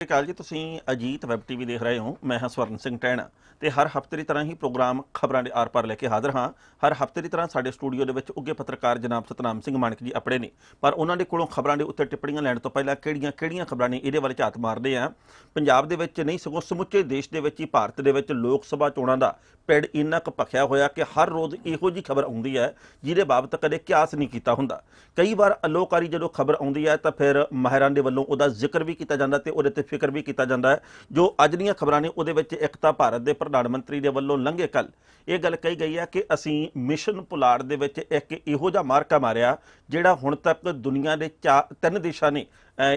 ਸਤਿ ਸ਼੍ਰੀ ਅਕਾਲ ਜੀ, ਤੁਸੀਂ ਅਜੀਤ ਵੈਬ ਟੀਵੀ ਦੇਖ ਰਹੇ ਹੋ, ਮੈਂ ਹਾਂ ਸਵਰਨ ਸਿੰਘ ਟੈਣਾ ਤੇ ਹਰ ਹਫ਼ਤੇ ਦੀ ਤਰ੍ਹਾਂ ਹੀ ਪ੍ਰੋਗਰਾਮ ਖਬਰਾਂ ਦੇ ਆਰ-ਪਾਰ ਲੈ ਕੇ ਹਾਜ਼ਰ ਹਾਂ। ਹਰ ਹਫ਼ਤੇ ਦੀ ਤਰ੍ਹਾਂ ਸਾਡੇ ਸਟੂਡੀਓ ਦੇ ਵਿੱਚ ਉੱਗੇ ਪੱਤਰਕਾਰ ਜਨਾਬ ਸਤਨਾਮ ਸਿੰਘ ਮਾਨਕ ਜੀ ਆਪਣੇ ਨੇ। ਪਰ ਉਹਨਾਂ ਦੇ ਕੋਲੋਂ ਖਬਰਾਂ ਦੇ ਉੱਤੇ ਟਿੱਪਣੀਆਂ ਲੈਣ ਤੋਂ ਪਹਿਲਾਂ ਕਿਹੜੀਆਂ-ਕਿਹੜੀਆਂ ਖਬਰਾਂ ਨੇ ਇਹਦੇ ਬਾਰੇ ਝਾਤ ਮਾਰਦੇ ਆ? ਪੰਜਾਬ ਦੇ ਵਿੱਚ ਨਹੀਂ, ਸਗੋਂ ਸਮੁੱਚੇ ਦੇਸ਼ ਦੇ ਵਿੱਚ ਹੀ, ਭਾਰਤ ਦੇ ਵਿੱਚ ਲੋਕ ਸਭਾ ਚੋਣਾਂ ਦਾ ਪਿੰਡ ਇੰਨਾ ਕੁ ਭਖਿਆ ਹੋਇਆ ਕਿ ਹਰ ਰੋਜ਼ ਇਹੋ ਜੀ ਖਬਰ ਆਉਂਦੀ ਹੈ, ਜਿਹਦੇ ਬਾਬਤ ਕਦੇ ਕਿਆਸ ਨਹੀਂ ਕੀਤਾ ਹੁੰਦਾ। ਕਈ ਵਾਰ ਅਲੋਕਾਰੀ ਜਦੋਂ ਖਬਰ ਆਉਂਦੀ ਹੈ, ਤਾਂ ਫਿਰ ਮਾਹਿਰਾਂ ਦੇ ਵੱਲੋਂ ਉਹਦਾ ਜ਼ਿਕਰ ਵੀ ਕੀਤਾ ਜਾਂਦਾ ਤੇ ਉਹਦੇ ਤੇ ਫਿਕਰ ਵੀ ਕੀਤਾ ਜਾਂਦਾ ਹੈ। ਜੋ ਅੱਜ ਦੀਆਂ ਖਬਰਾਂ ਨੇ, ਉਹਦੇ ਵਿੱਚ ਇੱਕ ਤਾਂ ਭਾਰਤ ਦੇ ਪ੍ਰਧਾਨ ਮੰਤਰੀ ਦੇ ਵੱਲੋਂ ਲੰਘੇ ਕੱਲ ਇਹ ਗੱਲ ਕਹੀ ਗਈ ਹੈ ਕਿ ਅਸੀਂ ਮਿਸ਼ਨ ਪੁਲਾੜ ਦੇ ਵਿੱਚ ਇੱਕ ਇਹੋ ਜਿਹਾ ਮਾਰਕਾ ਮਾਰਿਆ, ਜਿਹੜਾ ਹੁਣ ਤੱਕ ਦੁਨੀਆ ਦੇ ਚਾ- ਤਿੰਨ ਦੇਸ਼ਾਂ ਨੇ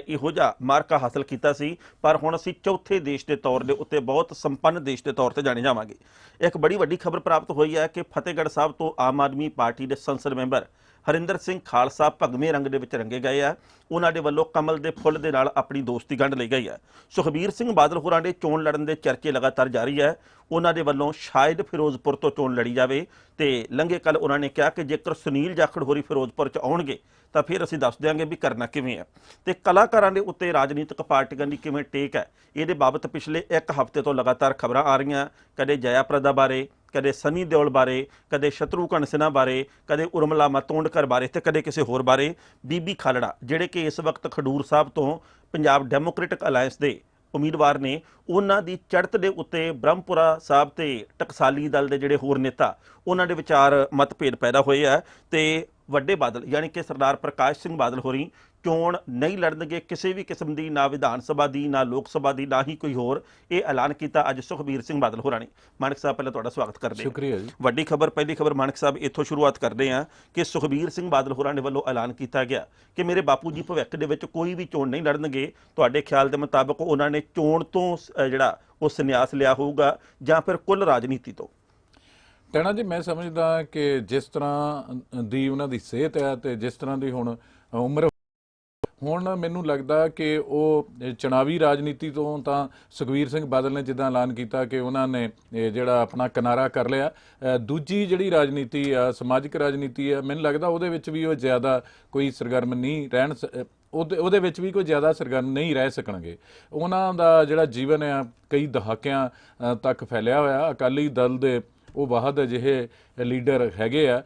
ਇਹੋ ਜਿਹਾ ਮਾਰਕਾ ਹਾਸਲ ਕੀਤਾ ਸੀ। ਪਰ ਹੁਣ ਅਸੀਂ ਚੌਥੇ ਦੇਸ਼ ਦੇ ਤੌਰ ਦੇ ਉੱਤੇ ਬਹੁਤ ਸੰਪੰਨ ਦੇਸ਼ ਦੇ ਤੌਰ ਤੇ ਜਾਣੇ ਜਾਵਾਂਗੇ। ਇੱਕ ਬੜੀ ਵੱਡੀ ਖਬਰ ਪ੍ਰਾਪਤ ਹੋਈ ਹੈ ਕਿ ਫਤਿਹਗੜ੍ਹ ਸਾਹਿਬ ਤੋਂ ਆਮ ਆਦਮੀ ਪਾਰਟੀ ਦੇ ਸੰਸਦ ਮੈਂਬਰ ਹਰਿੰਦਰ ਸਿੰਘ ਖਾਲਸਾ ਭਗਵੇਂ ਰੰਗ ਦੇ ਵਿੱਚ ਰੰਗੇ ਗਏ ਆ। ਉਹਨਾਂ ਦੇ ਵੱਲੋਂ ਕਮਲ ਦੇ ਫੁੱਲ ਦੇ ਨਾਲ ਆਪਣੀ ਦੋਸਤੀ ਗੰਢ ਲਈ ਗਈ ਹੈ ਸੁਖਬੀਰ ਸਿੰਘ ਬਾਦਲ ਹੋਰਾਂ ਦੇ ਚੋਣ ਲੜਨ ਦੇ ਚਰਚੇ ਲਗਾਤਾਰ ਜਾਰੀ ਹੈ ਉਹਨਾਂ ਦੇ ਵੱਲੋਂ ਸ਼ਾਇਦ ਫਿਰੋਜ਼ਪੁਰ ਤੋਂ ਚੋਣ ਲੜੀ ਜਾਵੇ ਤੇ ਲੰਘੇ ਕੱਲ ਉਹਨਾਂ ਨੇ ਕਿਹਾ ਕਿ ਜੇਕਰ ਸੁਨੀਲ ਜਾਖੜ ਹੋਰੀ ਫਿਰੋਜ਼ਪੁਰ ਚ ਆਉਣਗੇ, ਤਾਂ ਫਿਰ ਅਸੀਂ ਦੱਸ ਦਿਆਂਗੇ ਵੀ ਕਰਨਾ ਕਿਵੇਂ ਹੈ ਤੇ ਕਲਾਕਾਰਾਂ ਦੇ ਉੱਤੇ ਰਾਜਨੀਤਿਕ ਪਾਰਟੀਆਂ ਦੀ ਕਿਵੇਂ ਟੇਕ ਹੈ ਇਹਦੇ ਬਾਬਤ ਪਿਛਲੇ ਇੱਕ ਹਫ਼ਤੇ ਤੋਂ ਲਗਾਤਾਰ ਖਬਰਾਂ ਆ ਰਹੀਆਂ। ਕਦੇ ਜਯਾ ਪ੍ਰਦਾ ਬਾਰੇ ਕਦੇ ਸਨੀ ਦਿਓਲ ਬਾਰੇ, ਕਦੇ ਸ਼ਤਰੂਘਨ ਸਿਨਹਾ ਬਾਰੇ, ਕਦੇ ਉਰਮਲਾ ਮਤੋਂਡਕਰ ਬਾਰੇ ਤੇ ਕਦੇ ਕਿਸੇ ਹੋਰ ਬਾਰੇ, ਬੀਬੀ ਖਾਲੜਾ, ਜਿਹੜੇ ਕਿ ਇਸ ਵਕਤ ਖਡੂਰ ਸਾਹਿਬ ਤੋਂ ਪੰਜਾਬ ਡੈਮੋਕ੍ਰੈਟਿਕ ਅਲਾਈਅੰਸ ਦੇ ਉਮੀਦਵਾਰ ਨੇ, ਉਹਨਾਂ ਦੀ ਚੜ੍ਹਤ ਦੇ ਉੱਤੇ ਬ੍ਰਹਮਪੁਰਾ ਸਾਹਿਬ ਤੇ ਟਕਸਾਲੀ ਦਲ ਦੇ ਜਿਹੜੇ ਹੋਰ ਨੇਤਾ, ਉਹਨਾਂ ਦੇ ਵਿਚਾਰ ਮਤਭੇਦ ਪੈਦਾ ਹੋਏ ਆ ਤੇ ਵੱਡੇ ਬਾਦਲ, ਯਾਨੀ ਕਿ ਸਰਦਾਰ ਪ੍ਰਕਾਸ਼ ਸਿੰਘ ਬਾਦਲ ਹੋਰੀ ਚੋਣ ਨਹੀਂ ਲੜਨਗੇ ਕਿਸੇ ਵੀ ਕਿਸਮ ਦੀ ਨਾ ਵਿਧਾਨ ਸਭਾ ਦੀ ਨਾ ਲੋਕ ਸਭਾ ਦੀ ਨਾ ਹੀ ਕੋਈ ਹੋਰ। ਇਹ ਐਲਾਨ ਕੀਤਾ ਅੱਜ ਸੁਖਬੀਰ ਸਿੰਘ ਬਾਦਲ ਹੋਰਾਂ ਨੇ। ਮਾਨਕ ਸਾਹਿਬ ਪਹਿਲਾਂ ਤੁਹਾਡਾ ਸਵਾਗਤ ਕਰਦੇ ਹਾਂ। ਸ਼ੁਕਰੀਆ ਜੀ। ਵੱਡੀ ਖਬਰ ਪਹਿਲੀ ਖਬਰ ਮਾਨਕ ਸਾਹਿਬ ਇੱਥੋਂ ਸ਼ੁਰੂਆਤ ਕਰਦੇ ਹਾਂ ਕਿ ਸੁਖਬੀਰ ਸਿੰਘ ਬਾਦਲ ਹੋਰਾਂ ਦੇ ਵੱਲੋਂ ਐਲਾਨ ਕੀਤਾ ਗਿਆ ਕਿ ਮੇਰੇ ਬਾਪੂ ਜੀ ਭਵਿੱਖ ਦੇ ਵਿੱਚ ਕੋਈ ਵੀ ਚੋਣ ਨਹੀਂ ਲੜਨਗੇ। ਤੁਹਾਡੇ ਖਿਆਲ ਦੇ ਮੁਤਾਬਕ ਉਹਨਾਂ ਨੇ ਚੋਣ ਤੋਂ ਜਿਹੜਾ ਉਹ ਸੰਨਿਆਸ ਲਿਆ ਹੋਊਗਾ ਜਾਂ ਫਿਰ ਕੁੱਲ ਰਾਜਨੀਤੀ ਤੋਂ? ਟੈਣਾ ਜੀ ਮੈਂ ਸਮਝਦਾ ਕਿ ਜਿਸ ਤਰ੍ਹਾਂ ਦੀ ਉਹਨਾਂ ਦੀ ਸਿਹਤ ਹੈ ਤੇ ਜਿਸ ਤਰ੍ਹਾਂ ਦੀ ਹੁਣ ਉਮਰ ਹੁਣ ਮੈਨੂੰ ਲੱਗਦਾ ਕਿ ਉਹ ਚੁਣਾਵੀ ਰਾਜਨੀਤੀ ਤੋਂ ਤਾਂ ਸੁਖਵੀਰ ਸਿੰਘ ਬਾਦਲ ਨੇ ਜਿੱਦਾਂ ਐਲਾਨ ਕੀਤਾ ਕਿ ਉਹਨਾਂ ਨੇ ਜਿਹੜਾ ਆਪਣਾ ਕਿਨਾਰਾ ਕਰ ਲਿਆ। ਦੂਜੀ ਜਿਹੜੀ ਰਾਜਨੀਤੀ ਆ, ਸਮਾਜਿਕ ਰਾਜਨੀਤੀ ਆ, ਮੈਨੂੰ ਲੱਗਦਾ ਉਹਦੇ ਵਿੱਚ ਵੀ ਉਹ ਜ਼ਿਆਦਾ ਕੋਈ ਸਰਗਰਮ ਨਹੀਂ ਰਹਿਣ ਸ- ਉਹਦੇ ਉਹਦੇ ਵਿੱਚ ਵੀ ਕੋਈ ਜ਼ਿਆਦਾ ਸਰਗਰਮ ਨਹੀਂ ਰਹਿ ਸਕਣਗੇ। ਉਹਨਾਂ ਦਾ ਜਿਹੜਾ ਜੀਵਨ ਆ, ਕਈ ਦਹਾਕਿਆਂ ਤੱਕ ਫੈਲਿਆ ਹੋਇਆ। ਅਕਾਲੀ ਦਲ ਦੇ ਉਹ ਵਾਹਦ ਅਜਿਹੇ ਲੀਡਰ ਹੈਗੇ ਆ।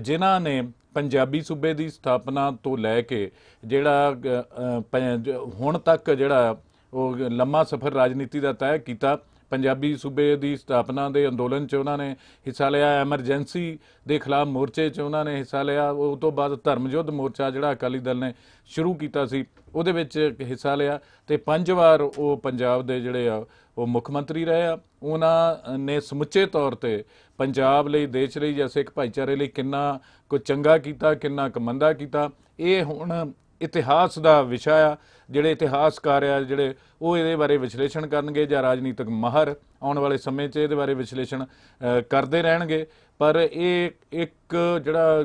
ਜਿਨ੍ਹਾਂ ਨੇ ਪੰਜਾਬੀ ਸੂਬੇ ਦੀ ਸਥਾਪਨਾ ਤੋਂ ਲੈ ਕੇ ਜਿਹੜਾ ਅ, ਹੁਣ ਤੱਕ ਜਿਹੜਾ ਉਹ ਲੰਮਾ ਸਫ਼ਰ ਰਾਜਨੀਤੀ ਦਾ ਤੈਅ ਕੀਤਾ ਪੰਜਾਬੀ ਸੂਬੇ ਦੀ ਸਥਾਪਨਾ ਦੇ ਅੰਦੋਲਨ 'ਚ ਉਹਨਾਂ ਨੇ ਹਿੱਸਾ ਲਿਆ ਐਮਰਜੈਂਸੀ ਦੇ ਖਿਲਾਫ ਮੋਰਚੇ 'ਚ ਉਹਨਾਂ ਨੇ ਹਿੱਸਾ ਲਿਆ ਉਹ ਤੋਂ ਬਾਅਦ ਧਰਮ ਯੁੱਧ ਮੋਰਚਾ ਜਿਹੜਾ ਅਕਾਲੀ ਦਲ ਨੇ ਸ਼ੁਰੂ ਕੀਤਾ ਸੀ ਉਹਦੇ ਵਿੱਚ ਹਿੱਸਾ ਲਿਆ ਤੇ ਪੰਜ ਵਾਰ ਉਹ ਪੰਜਾਬ ਦੇ ਜਿਹੜੇ ਆ ਉਹ ਮੁੱਖ ਮੰਤਰੀ ਰਹੇ ਆ। ਉਹਨਾਂ ਨੇ ਸਮੁੱਚੇ ਤੌਰ ਤੇ ਪੰਜਾਬ ਲਈ, ਦੇਸ਼ ਲਈ ਜਾਂ ਸਿੱਖ ਭਾਈਚਾਰੇ ਲਈ ਕਿੰਨਾ ਕੁ ਚੰਗਾ ਕੀਤਾ, ਕਿੰਨਾ ਕੁ ਮੰਦਾ ਕੀਤਾ, ਇਹ ਹੁਣ ਇਤਿਹਾਸ ਦਾ ਵਿਸ਼ਾ ਆ। ਜਿਹੜੇ ਇਤਿਹਾਸਕਾਰ ਆ, ਜਿਹੜੇ ਉਹ ਇਹਦੇ ਬਾਰੇ ਵਿਸ਼ਲੇਸ਼ਣ ਕਰਨਗੇ ਜਾਂ ਰਾਜਨੀਤਿਕ ਮਾਹਰ ਆਉਣ ਵਾਲੇ ਸਮੇਂ 'ਚ ਇਹਦੇ ਬਾਰੇ ਵਿਸ਼ਲੇਸ਼ਣ ਕਰਦੇ ਰਹਿਣਗੇ। ਪਰ ਇਹ ਇੱਕ ਜਿਹੜਾ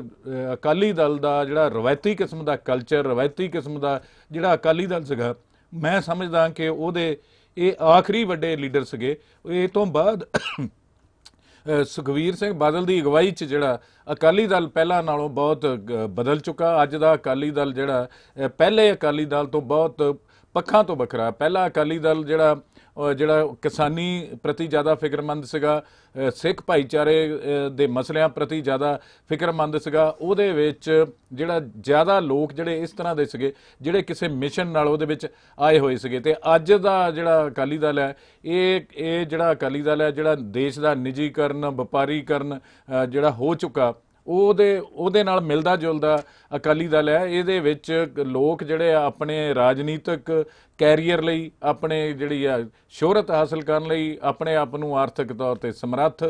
ਅਕਾਲੀ ਦਲ ਦਾ ਜਿਹੜਾ ਰਵਾਇਤੀ ਕਿਸਮ ਦਾ ਕਲਚਰ ਰਵਾਇਤੀ ਕਿਸਮ ਦਾ ਜਿਹੜਾ ਅਕਾਲੀ ਦਲ ਸੀਗਾ, ਮੈਂ ਸਮਝਦਾ ਕਿ ਉਹਦੇ ਇਹ ਆਖਰੀ ਵੱਡੇ ਲੀਡਰ ਸੀਗੇ। ਇਹ ਤੋਂ ਬਾਅਦ ਅ, ਸੁਖਵੀਰ ਸਿੰਘ ਬਾਦਲ ਦੀ ਅਗਵਾਈ 'ਚ ਜਿਹੜਾ ਅਕਾਲੀ ਦਲ ਪਹਿਲਾਂ ਨਾਲੋਂ ਬਹੁਤ ਬਦਲ ਚੁੱਕਾ। ਅੱਜ ਦਾ ਅਕਾਲੀ ਦਲ ਜਿਹੜਾ ਪਹਿਲੇ ਅਕਾਲੀ ਦਲ ਤੋਂ ਬਹੁਤ ਪੱਖਾਂ ਤੋਂ ਵੱਖਰਾ। ਪਹਿਲਾ ਅਕਾਲੀ ਦਲ ਜਿਹੜਾ ਜਿਹੜਾ ਕਿਸਾਨੀ ਪ੍ਰਤੀ ਜ਼ਿਆਦਾ ਫਿਕਰਮੰਦ ਸੀਗਾ ਸਿੱਖ ਭਾਈਚਾਰੇ ਦੇ ਮਸਲਿਆਂ ਪ੍ਰਤੀ ਜ਼ਿਆਦਾ ਫਿਕਰਮੰਦ ਸੀਗਾ, ਉਹਦੇ ਵਿੱਚ ਜਿਹੜਾ ਜ਼ਿਆਦਾ ਲੋਕ ਜਿਹੜੇ ਇਸ ਤਰ੍ਹਾਂ ਦੇ ਸੀਗੇ, ਜਿਹੜੇ ਕਿਸੇ ਮਿਸ਼ਨ ਨਾਲ ਉਹਦੇ ਵਿੱਚ ਆਏ ਹੋਏ ਸੀਗੇ। ਤੇ ਅੱਜ ਦਾ ਜਿਹੜਾ ਅਕਾਲੀ ਦਲ ਹੈ, ਇਹ ਇਹ ਜਿਹੜਾ ਅਕਾਲੀ ਦਲ ਹੈ, ਜਿਹੜਾ ਦੇਸ਼ ਦਾ ਨਿੱਜੀਕਰਨ, ਵਪਾਰੀਕਰਨ ਜਿਹੜਾ ਹੋ ਚੁੱਕਾ ਉਹਦੇ ਉਹਦੇ ਨਾਲ ਮਿਲਦਾ ਜੁਲਦਾ ਅਕਾਲੀ ਦਲ ਹੈ। ਇਹਦੇ ਵਿੱਚ ਲੋਕ ਜਿਹੜੇ ਆ ਆਪਣੇ ਰਾਜਨੀਤਿਕ ਕੈਰੀਅਰ ਲਈ, ਆਪਣੇ ਜਿਹੜੀ ਆ ਸ਼ੋਹਰਤ ਹਾਸਲ ਕਰਨ ਲਈ, ਆਪਣੇ ਆਪ ਨੂੰ ਆਰਥਿਕ ਤੌਰ ਤੇ ਸਮਰੱਥ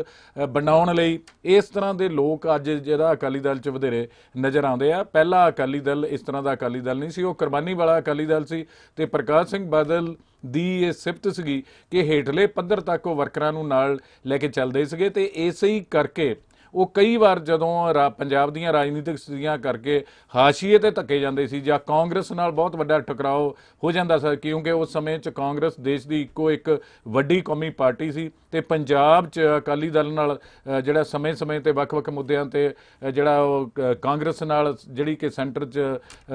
ਬਣਾਉਣ ਲਈ ਇਸ ਤਰ੍ਹਾਂ ਦੇ ਲੋਕ ਅੱਜ ਜਿਹੜਾ ਅਕਾਲੀ ਦਲ 'ਚ ਵਧੇਰੇ ਨਜ਼ਰ ਆਉਂਦੇ ਆ। ਪਹਿਲਾ ਅਕਾਲੀ ਦਲ ਇਸ ਤਰ੍ਹਾਂ ਦਾ ਅਕਾਲੀ ਦਲ ਨਹੀਂ ਸੀ, ਉਹ ਕੁਰਬਾਨੀ ਵਾਲਾ ਅਕਾਲੀ ਦਲ ਸੀ ਤੇ ਪ੍ਰਕਾਸ਼ ਸਿੰਘ ਬਾਦਲ ਦੀ ਇਹ ਸਿਫਤ ਸੀਗੀ ਕਿ ਹੇਠਲੇ ਪੱਧਰ ਤੱਕ ਉਹ ਵਰਕਰਾਂ ਨੂੰ ਨਾਲ ਲੈ ਕੇ ਚੱਲਦੇ ਸੀਗੇ ਤੇ ਇਸੇ ਹੀ ਕਰਕੇ ਉਹ ਕਈ ਵਾਰ ਜਦੋਂ ਰਾ- ਪੰਜਾਬ ਦੀਆਂ ਰਾਜਨੀਤਿਕ ਸਥਿਤੀਆਂ ਕਰਕੇ ਹਾਸ਼ੀਏ ਤੇ ਧੱਕੇ ਜਾਂਦੇ ਸੀ ਜਾਂ ਕਾਂਗਰਸ ਨਾਲ ਬਹੁਤ ਵੱਡਾ ਟਕਰਾਓ ਹੋ ਜਾਂਦਾ ਸੀ, ਕਿਉਂਕਿ ਉਸ ਸਮੇਂ 'ਚ ਕਾਂਗਰਸ ਦੇਸ਼ ਦੀ ਇੱਕੋ ਇੱਕ ਵੱਡੀ ਕੌਮੀ ਪਾਰਟੀ ਸੀ ਤੇ ਪੰਜਾਬ 'ਚ ਅਕਾਲੀ ਦਲ ਨਾਲ ਜਿਹੜਾ ਸਮੇਂ-ਸਮੇਂ ਤੇ ਵੱਖ-ਵੱਖ ਮੁੱਦਿਆਂ ਤੇ ਜਿਹੜਾ ਉਹ ਕ- ਕਾਂਗਰਸ ਨਾਲ ਜਿਹੜੀ ਕਿ ਸੈਂਟਰ 'ਚ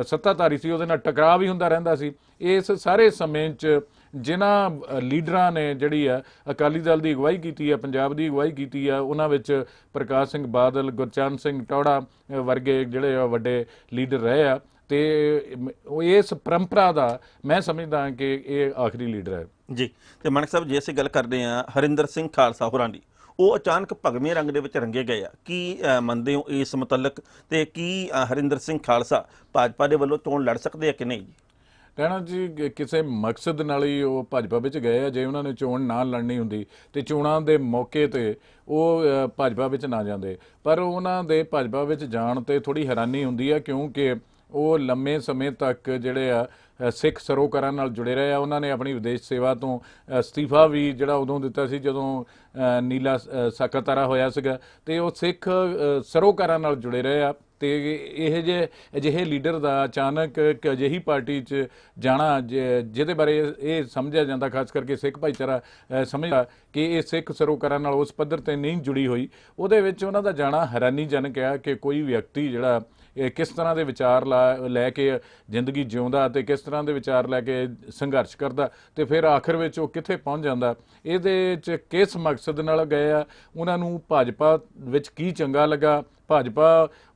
ਸੱਤਾਧਾਰੀ ਸੀ, ਉਹਦੇ ਨਾਲ ਟਕਰਾਅ ਵੀ ਹੁੰਦਾ ਰਹਿੰਦਾ ਸੀ। ਇਸ ਸਾਰੇ ਸਮੇਂ 'ਚ ਜਿਨ੍ਹਾਂ ਲੀਡਰਾਂ ਨੇ ਜਿਹੜੀ ਆ, ਅਕਾਲੀ ਦਲ ਦੀ ਅਗਵਾਈ ਕੀਤੀ ਆ, ਪੰਜਾਬ ਦੀ ਅਗਵਾਈ ਕੀਤੀ ਆ, ਉਹਨਾਂ ਵਿੱਚ ਪ੍ਰਕਾਸ਼ ਸਿੰਘ ਬਾਦਲ, ਗੁਰਚਰਨ ਸਿੰਘ ਟੌੜਾ ਵਰਗੇ ਜਿਹੜੇ ਆ ਵੱਡੇ ਲੀਡਰ ਰਹੇ ਆ, ਤੇ ਉਹ ਇਸ ਪਰੰਪਰਾ ਦਾ ਮੈਂ ਸਮਝਦਾ ਕਿ ਇਹ ਆਖਰੀ ਲੀਡਰ ਹੈ। ਜੀ, ਤੇ ਮਾਨਕ ਸਾਹਿਬ, ਜੇ ਅਸੀਂ ਗੱਲ ਕਰਦੇ ਹਾਂ ਹਰਿੰਦਰ ਸਿੰਘ ਖਾਲਸਾ ਹੋਰਾਂ ਦੀ, ਉਹ ਅਚਾਨਕ ਭਗਵੇਂ ਰੰਗ ਦੇ ਵਿੱਚ ਰੰਗੇ ਗਏ ਆ। ਕੀ ਮੰਨਦੇ ਹੋ ਇਸ ਮੁਤਲਕ ਤੇ ਕੀ ਹਰਿੰਦਰ ਸਿੰਘ ਖਾਲਸਾ ਭਾਜਪਾ ਦੇ ਵੱਲੋਂ ਚੋਣ ਲੜ ਸਕਦੇ ਆ ਕਿ ਨਹੀਂ? ਜੀ ਕਹਿਣਾ ਜੀ ਕਿਸੇ ਮਕਸਦ ਨਾਲ ਹੀ ਉਹ ਭਾਜਪਾ ਵਿੱਚ ਗਏ ਆ ਜੇ ਉਹਨਾਂ ਨੇ ਚੋਣ ਨਾ ਲੜਨੀ ਹੁੰਦੀ ਤੇ ਚੋਣਾਂ ਦੇ ਮੌਕੇ ਤੇ ਉਹ ਭਾਜਪਾ ਵਿੱਚ ਨਾ ਜਾਂਦੇ। ਪਰ ਉਹਨਾਂ ਦੇ ਭਾਜਪਾ ਵਿੱਚ ਜਾਣ ਤੇ ਥੋੜੀ ਹੈਰਾਨੀ ਹੁੰਦੀ ਆ ਕਿਉਂਕਿ ਉਹ ਲੰਮੇ ਸਮੇਂ ਤੱਕ ਜਿਹੜੇ ਆ ਸਿੱਖ ਸਰੋਕਾਰਾਂ ਨਾਲ ਜੁੜੇ ਰਹੇ ਆ। ਉਹਨਾਂ ਨੇ ਆਪਣੀ ਵਿਦੇਸ਼ ਸੇਵਾ ਤੋਂ ਅਸਤੀਫਾ ਵੀ ਜਿਹੜਾ ਉਦੋਂ ਦਿੱਤਾ ਸੀ ਜਦੋਂ ਨੀਲਾ ਅ, ਸਾਕਾਤਾਰਾ ਹੋਇਆ ਸੀਗਾ। ਤੇ ਉਹ ਸਿੱਖ ਸਰੋਕਾਰਾਂ ਨਾਲ ਜੁੜੇ ਰਹੇ ਆ। ਤੇ ਇਹ ਜੇ ਅਜਿਹੇ ਲੀਡਰ ਦਾ ਅਚਾਨਕ ਇੱਕ ਅਜਿਹੀ ਪਾਰਟੀ 'ਚ ਜਾਣਾ ਜ- ਜਿਹਦੇ ਬਾਰੇ ਇਹ ਸਮਝਿਆ ਜਾਂਦਾ, ਖਾਸ ਕਰਕੇ ਸਿੱਖ ਭਾਈਚਾਰਾ ਸਮਝਦਾ ਕਿ ਇਹ ਸਿੱਖ ਸਰੋਕਾਰਾਂ ਨਾਲ ਉਸ ਪੱਧਰ ਤੇ ਨਹੀਂ ਜੁੜੀ ਹੋਈ, ਉਹਦੇ ਵਿੱਚ ਉਹਨਾਂ ਦਾ ਜਾਣਾ ਹੈਰਾਨੀਜਨਕ ਹੈ ਕਿ ਕੋਈ ਵਿਅਕਤੀ ਜਿਹੜਾ, ਇਹ ਕਿਸ ਤਰ੍ਹਾਂ ਦੇ ਵਿਚਾਰ ਲਾ- ਲੈ ਕੇ ਜ਼ਿੰਦਗੀ ਜਿਉਂਦਾ ਤੇ ਕਿਸ ਤਰ੍ਹਾਂ ਦੇ ਵਿਚਾਰ ਲੈ ਕੇ ਸੰਘਰਸ਼ ਕਰਦਾ ਤੇ ਫਿਰ ਆਖਰ ਵਿੱਚ ਉਹ ਕਿੱਥੇ ਪਹੁੰਚ ਜਾਂਦਾ, ਇਹਦੇ 'ਚ ਕਿਸ ਮਕਸਦ ਨਾਲ ਗਏ ਆ, ਉਹਨਾਂ ਨੂੰ ਭਾਜਪਾ ਵਿੱਚ ਕੀ ਚੰਗਾ ਲੱਗਾ ਭਾਜਪਾ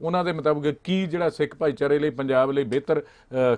ਉਹਨਾਂ ਦੇ ਮੁਤਾਬਕ ਕੀ ਜਿਹੜਾ ਸਿੱਖ ਭਾਈਚਾਰੇ ਲਈ, ਪੰਜਾਬ ਲਈ ਬਿਹਤਰ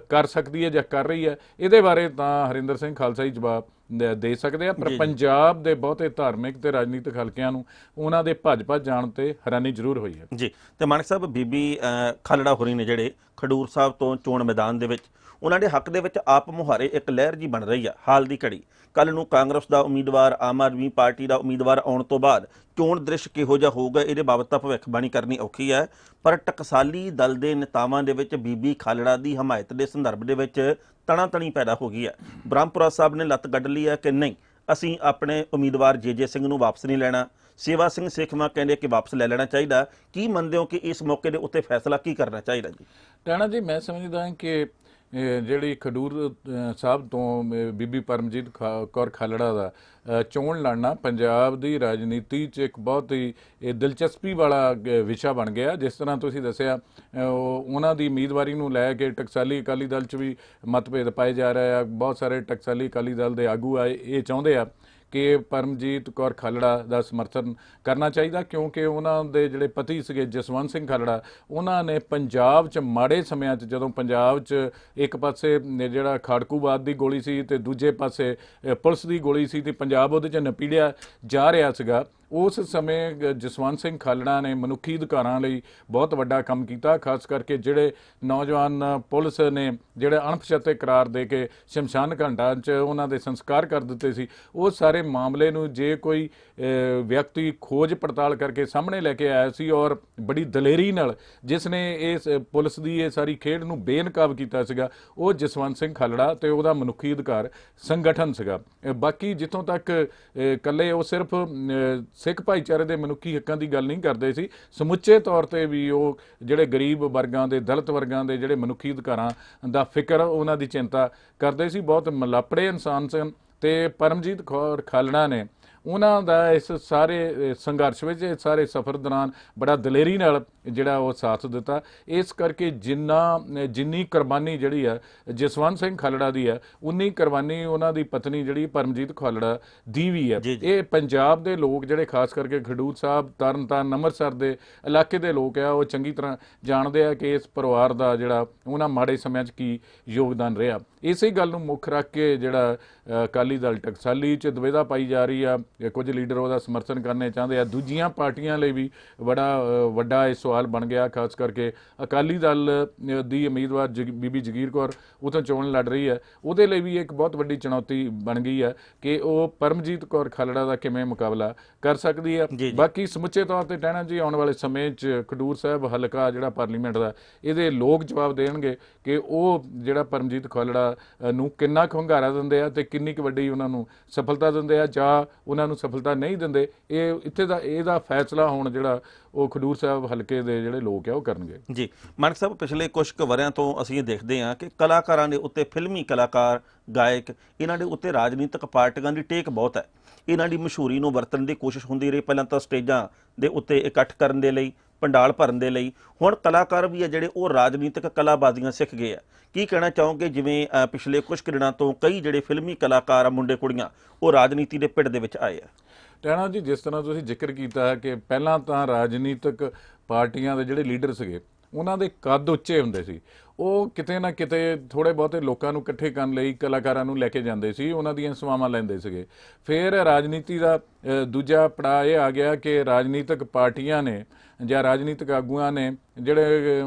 ਕਰ ਸਕਦੀ ਹੈ ਜਾਂ ਕਰ ਰਹੀ ਹੈ? ਇਹਦੇ ਬਾਰੇ ਤਾਂ ਹਰਿੰਦਰ ਸਿੰਘ ਖਾਲਸਾ ਹੀ ਜਵਾਬ ਦ- ਸਕਦੇ ਆ ਪਰ ਪੰਜਾਬ ਦੇ ਬਹੁਤੇ ਧਾਰਮਿਕ ਤੇ ਰਾਜਨੀਤਿਕ ਹਲਕਿਆਂ ਨੂੰ ਉਹਨਾਂ ਦੇ ਭਾਜਪਾ ਜਾਣ ਤੇ ਹੈਰਾਨੀ ਜ਼ਰੂਰ ਹੋਈ ਹੈ। ਜੀ ਤੇ ਮਾਨਕ ਸਾਹਿਬ ਬੀਬੀ ਖਾਲੜਾ ਹੋਰੀ ਨੇ ਜਿਹੜੇ ਖਡੂਰ ਸਾਹਿਬ ਤੋਂ ਚੋਣ ਮੈਦਾਨ ਦੇ ਵਿੱਚ ਉਹਨਾਂ ਦੇ ਹੱਕ ਦੇ ਵਿੱਚ ਆਪ ਮੁਹਾਰੇ ਇੱਕ ਲਹਿਰ ਜੀ ਬਣ ਰਹੀ ਆ ਹਾਲ ਦੀ ਘੜੀ। ਕੱਲ ਨੂੰ ਕਾਂਗਰਸ ਦਾ ਉਮੀਦਵਾਰ ਆਮ ਆਦਮੀ ਪਾਰਟੀ ਦਾ ਉਮੀਦਵਾਰ ਆਉਣ ਤੋਂ ਬਾਅਦ ਚੋਣ ਦ੍ਰਿਸ਼ ਕਿਹੋ ਜਿਹਾ ਹੋਊਗਾ ਇਹਦੇ ਬਾਬਤ ਤਾਂ ਭਵਿੱਖਬਾਣੀ ਕਰਨੀ ਔਖੀ ਹੈ। ਪਰ ਟਕਸਾਲੀ ਦਲ ਦੇ ਨੇਤਾਵਾਂ ਦੇ ਵਿੱਚ ਬੀਬੀ ਖਾਲੜਾ ਦੀ ਹਮਾਇਤ ਦੇ ਸੰਦਰਭ ਦੇ ਵਿੱਚ ਤਣਾ ਤਣੀ ਪੈਦਾ ਹੋ ਗਈ ਹੈ। ਬ੍ਰਹਮਪੁਰਾ ਸਾਹਿਬ ਨੇ ਲੱਤ ਕੱਢ ਲਈ ਹੈ ਕਿ ਨਹੀਂ? ਅਸੀਂ ਆਪਣੇ ਉਮੀਦਵਾਰ ਜੇਜੇ ਸਿੰਘ ਨੂੰ ਵਾਪਸ ਨਹੀਂ ਲੈਣਾ। ਸੇਵਾ ਸਿੰਘ ਸੇਖਵਾ ਕਹਿੰਦੇ ਕਿ ਵਾਪਸ ਲੈ ਲੈਣਾ ਚਾਹੀਦਾ। ਕੀ ਮੰਨਦੇ ਹੋ ਕਿ ਇਸ ਮੌਕੇ ਦੇ ਉੱਤੇ ਫੈਸਲਾ ਕੀ ਕਰਨਾ ਚਾਹੀਦਾ ਜੀ? ਟਾਣਾ ਜੀ, ਮੈਂ ਸਮਝਦਾ ਹਾਂ ਕਿ ਜਿਹੜੀ ਖਡੂਰ ਸਾਹਿਬ ਤੋਂ ਅ, ਬੀਬੀ ਪਰਮਜੀਤ ਖਾ- ਕੌਰ ਖਾਲੜਾ ਦਾ ਚੋਣ ਲੜਨਾ ਪੰਜਾਬ ਦੀ ਰਾਜਨੀਤੀ 'ਚ ਇੱਕ ਬਹੁਤ ਹੀ ਇਹ ਦਿਲਚਸਪੀ ਵਾਲਾ ਵਿਸ਼ਾ ਬਣ ਗਿਆ। ਜਿਸ ਤਰ੍ਹਾਂ ਤੁਸੀਂ ਦੱਸਿਆ ਉਹ- ਉਹਨਾਂ ਦੀ ਉਮੀਦਵਾਰੀ ਨੂੰ ਲੈ ਕੇ ਟਕਸਾਲੀ ਅਕਾਲੀ ਦਲ 'ਚ ਵੀ ਮਤਭੇਦ ਪਾਏ ਜਾ ਰਹੇ ਆ। ਬਹੁਤ ਸਾਰੇ ਟਕਸਾਲੀ ਅਕਾਲੀ ਦਲ ਦੇ ਆਗੂ ਆਏ ਇਹ ਚਾਹੁੰਦੇ ਆ ਕਿ ਪਰਮਜੀਤ ਕੌਰ ਖਾਲੜਾ ਦਾ ਸਮਰਥਨ ਕਰਨਾ ਚਾਹੀਦਾ, ਕਿਉਂਕਿ ਉਹਨਾਂ ਦੇ ਜਿਹੜੇ ਪਤੀ ਸੀਗੇ ਜਸਵੰਤ ਸਿੰਘ ਖਾਲੜਾ, ਉਹਨਾਂ ਨੇ ਪੰਜਾਬ 'ਚ ਮਾੜੇ ਸਮਿਆਂ 'ਚ, ਜਦੋਂ ਪੰਜਾਬ 'ਚ ਇੱਕ ਪਾਸੇ ਜਿਹੜਾ ਖਾੜਕੂਵਾਦ ਦੀ ਗੋਲੀ ਸੀ ਤੇ ਦੂਜੇ ਪਾਸੇ ਪੁਲਿਸ ਦੀ ਗੋਲੀ ਸੀ ਤੇ ਪੰਜਾਬ ਉਹਦੇ 'ਚ ਨਪੀੜਿਆ ਜਾ ਰਿਹਾ ਸੀਗਾ ਉਸ ਸਮੇਂ ਗ- ਜਸਵੰਤ ਸਿੰਘ ਖਾਲੜਾ ਨੇ ਮਨੁੱਖੀ ਅਧਿਕਾਰਾਂ ਲਈ ਬਹੁਤ ਵੱਡਾ ਕੰਮ ਕੀਤਾ ਖਾਸ ਕਰਕੇ ਜਿਹੜੇ ਨੌਜਵਾਨ ਪੁਲਿਸ ਨੇ ਜਿਹੜੇ ਅਣਪਛਾਤੇ ਕਰਾਰ ਦੇ ਕੇ ਸ਼ਮਸ਼ਾਨ ਘਾਟਾਂ 'ਚ ਉਹਨਾਂ ਦੇ ਸੰਸਕਾਰ ਕਰ ਦਿੱਤੇ ਸੀ ਉਹ ਸਾਰੇ ਮਾਮਲੇ ਨੂੰ ਜੇ ਕੋਈ ਅ, ਵਿਅਕਤੀ ਖੋਜ ਪੜਤਾਲ ਕਰਕੇ ਸਾਹਮਣੇ ਲੈ ਕੇ ਆਇਆ ਸੀ ਔਰ ਬੜੀ ਦਲੇਰੀ ਨਾਲ ਜਿਸ ਨੇ ਇਸ ਪੁਲਿਸ ਦੀ ਇਹ ਸਾਰੀ ਖੇਡ ਨੂੰ ਬੇਨਕਾਬ ਕੀਤਾ ਸੀਗਾ ਉਹ ਜਸਵੰਤ ਸਿੰਘ ਖਾਲੜਾ ਤੇ ਉਹਦਾ ਮਨੁੱਖੀ ਅਧਿਕਾਰ ਸੰਗਠਨ ਸੀਗਾ। ਅ, ਬਾਕੀ ਜਿੱਥੋਂ ਤੱਕ ਅ, ਕੱਲੇ ਉਹ ਸਿਰਫ ਅ, ਸਿੱਖ ਭਾਈਚਾਰੇ ਦੇ ਮਨੁੱਖੀ ਹੱਕਾਂ ਦੀ ਗੱਲ ਨਹੀਂ ਕਰਦੇ ਸੀ। ਸਮੁੱਚੇ ਤੌਰ ਤੇ ਵੀ ਉਹ ਜਿਹੜੇ ਗਰੀਬ ਵਰਗਾਂ ਦੇ, ਦਲਿਤ ਵਰਗਾਂ ਦੇ ਜਿਹੜੇ ਮਨੁੱਖੀ ਅਧਿਕਾਰਾਂ ਦਾ ਫਿਕਰ, ਉਹਨਾਂ ਦੀ ਚਿੰਤਾ ਕਰਦੇ ਸੀ। ਬਹੁਤ ਮਲਾਪੜੇ ਇਨਸਾਨ ਸਨ ਤੇ ਪਰਮਜੀਤ ਖੌਰ ਖਾਲਣਾ ਨੇ ਉਹਨਾਂ ਦਾ ਇਸ ਸਾਰੇ ਸੰਘਰਸ਼ ਵਿੱਚ ਇਸ ਸਾਰੇ ਸਫ਼ਰ ਦੌਰਾਨ ਬੜਾ ਦਲੇਰੀ ਨਾਲ ਜਿਹੜਾ ਉਹ ਸਾਥ ਦਿੱਤਾ। ਇਸ ਕਰਕੇ ਜਿੰਨਾ ਜਿੰਨੀ ਕੁਰਬਾਨੀ ਜਿਹੜੀ ਆ ਜਸਵੰਤ ਸਿੰਘ ਖਾਲੜਾ ਦੀ ਹੈ ਉਨੀ ਕੁਰਬਾਨੀ ਉਹਨਾਂ ਦੀ ਪਤਨੀ ਜਿਹੜੀ ਪਰਮਜੀਤ ਖਾਲੜਾ ਦੀ ਵੀ ਜੀ। ਇਹ ਪੰਜਾਬ ਦੇ ਲੋਕ ਜਿਹੜੇ ਖਾਸ ਕਰਕੇ ਖਡੂਰ ਸਾਹਿਬ ਤਰਨਤਾਰਨ ਅੰਮ੍ਰਿਤਸਰ ਦੇ ਇਲਾਕੇ ਦੇ ਲੋਕ ਆ ਉਹ ਚੰਗੀ ਤਰ੍ਹਾਂ ਜਾਣਦੇ ਆ ਕਿ ਇਸ ਪਰਿਵਾਰ ਦਾ ਜਿਹੜਾ ਉਹਨਾਂ ਮਾੜੇ ਸਮਿਆਂ 'ਚ ਕੀ ਯੋਗਦਾਨ ਰਿਹਾ। ਇਸੇ ਗੱਲ ਨੂੰ ਮੁੱਖ ਰੱਖ ਕੇ ਜਿਹੜਾ ਅਕਾਲੀ ਦਲ ਟਕਸਾਲੀ 'ਚ ਦੁਵਿਧਾ ਪਾਈ ਜਾ ਰਹੀ ਆ। ਇਹ ਕੁਝ ਲੀਡਰ ਉਹਦਾ ਸਮਰਥਨ ਕਰਨੇ ਚਾਹੁੰਦੇ ਆ। ਦੂਜੀਆਂ ਪਾਰਟੀਆਂ ਲਈ ਵੀ ਬੜਾ ਵੱਡਾ ਇਹ ਸਵਾਲ ਬਣ ਗਿਆ ਖਾਸ ਕਰਕੇ ਅਕਾਲੀ ਦਲ ਦੀ ਉਮੀਦਵਾਰ ਬੀਬੀ ਜਗੀਰ ਕੌਰ ਉਥੋਂ ਚੋਣ ਲੜ ਰਹੀ ਹੈ। ਉਹਦੇ ਲਈ ਵੀ ਇੱਕ ਬਹੁਤ ਵੱਡੀ ਚੁਣੌਤੀ ਬਣ ਗਈ ਹੈ ਕਿ ਉਹ ਪਰਮਜੀਤ ਕੌਰ ਖਾਲੜਾ ਦਾ ਕਿਵੇਂ ਮੁਕਾਬਲਾ ਕਰ ਸਕਦੀ ਹੈ। ਜੀ, ਜੀ। ਬਾਕੀ ਸਮੁੱਚੇ ਤੌਰ ਤੇ ਟਹਿਣਾ ਜੀ ਆਉਣ ਵਾਲੇ ਸਮੇਂ 'ਚ ਖਡੂਰ ਸਾਹਿਬ ਹਲਕਾ ਜਿਹੜਾ ਪਾਰਲੀਮੈਂਟ ਦਾ ਇਹਦੇ ਲੋਕ ਜਵਾਬ ਦੇਣਗੇ ਕਿ ਉਹ ਜਿਹੜਾ ਪਰਮਜੀਤ ਖਾਲੜਾ ਨੂੰ ਕਿੰਨਾ ਕੁ ਹੰਗਾਰਾ ਦਿੰਦੇ ਆ ਤੇ ਕਿੰਨੀ ਕੁ ਵੱਡੀ ਉਹਨਾਂ ਨੂੰ ਸਫਲਤਾ ਦਿੰਦੇ ਆ ਜਾਂ ਉਹਨਾਂ ਨੂੰ ਸਫਲਤਾ ਨਹੀਂ ਦਿੰਦੇ, ਇਹ ਇੱਥੇ ਦਾ ਇਹਦਾ ਫੈਸਲਾ ਹੁਣ ਜਿਹੜਾ ਉਹ ਖਡੂਰ ਸਾਹਿਬ ਹਲਕੇ ਦੇ ਜਿਹੜੇ ਲੋਕ ਆ ਉਹ ਕਰਨਗੇ। ਜੀ, ਮਾਨਕ ਸਾਹਿਬ, ਪਿਛਲੇ ਕੁਝ ਕੁ ਵਰਿਆਂ ਤੋਂ ਅਸੀਂ ਇਹ ਦੇਖਦੇ ਹਾਂ ਕਿ ਕਲਾਕਾਰਾਂ ਦੇ ਉੱਤੇ ਫਿਲਮੀ ਕਲਾਕਾਰ, ਗਾਇਕ, ਇਹਨਾਂ ਦੇ ਉੱਤੇ ਰਾਜਨੀਤਿਕ ਪਾਰਟੀਆਂ ਦੀ ਟੇਕ ਬਹੁਤ ਹੈ। ਇਹਨਾਂ ਦੀ ਮਸ਼ਹੂਰੀ ਨੂੰ ਵਰਤਣ ਦੀ ਕੋਸ਼ਿਸ਼ ਹੁੰਦੀ ਰਹੀ। ਪਹਿਲਾਂ ਤਾਂ ਸਟੇਜਾਂ ਦੇ ਉੱਤੇ ਇਕੱਠ ਕਰਨ ਦੇ ਲਈ ਪੰਡਾਲ ਭਰਨ ਦੇ ਲਈ। ਹੁਣ ਕਲਾਕਾਰ ਵੀ ਆ ਜਿਹੜੇ ਉਹ ਰਾਜਨੀਤਿਕ ਕਲਾਬਾਜ਼ੀਆਂ ਸਿੱਖ ਗਏ ਆ। ਕੀ ਕਹਿਣਾ ਚਾਹੋਗੇ? ਜਿਵੇਂ ਪਿਛਲੇ ਕੁਝ ਕੁ ਦਿਨਾਂ ਤੋਂ ਕਈ ਜਿਹੜੇ ਫਿਲਮੀ ਕਲਾਕਾਰ ਆ, ਮੁੰਡੇ ਕੁੜੀਆਂ, ਉਹ ਰਾਜਨੀਤੀ ਦੇ ਪਿੜ ਦੇ ਵਿੱਚ ਆਏ ਆ। ਟੈਣਾ ਜੀ, ਜਿਸ ਤਰ੍ਹਾਂ ਤੁਸੀਂ ਜ਼ਿਕਰ ਕੀਤਾ ਹੈ ਕਿ ਪਹਿਲਾਂ ਤਾਂ ਰਾਜਨੀਤਿਕ ਪਾਰਟੀਆਂ ਦੇ ਜਿਹੜੇ ਲੀਡਰ ਸੀਗੇ ਉਹਨਾਂ ਦੇ ਕੱਦ ਉੱਚੇ ਹੁੰਦੇ ਸੀ। ਉਹ ਕਿਤੇ ਨਾ ਕਿਤੇ ਥੋੜੇ ਬਹੁਤੇ ਲੋਕਾਂ ਨੂੰ ਇਕੱਠੇ ਕਰਨ ਲਈ ਕਲਾਕਾਰਾਂ ਨੂੰ ਲੈ ਕੇ ਜਾਂਦੇ ਸੀ ਉਹਨਾਂ ਦੀਆਂ ਸੇਵਾਵਾਂ ਲੈਂਦੇ ਸੀਗੇ। ਫਿਰ ਰਾਜਨੀਤੀ ਦਾ ਦੂਜਾ ਪੜਾਅ ਇਹ ਆ ਗਿਆ ਕਿ ਰਾਜਨੀਤਿਕ ਪਾਰਟੀਆਂ ਨੇ ਜਾਂ ਰਾਜਨੀਤਿਕ ਆਗੂਆਂ ਨੇ ਜਿਹੜੇ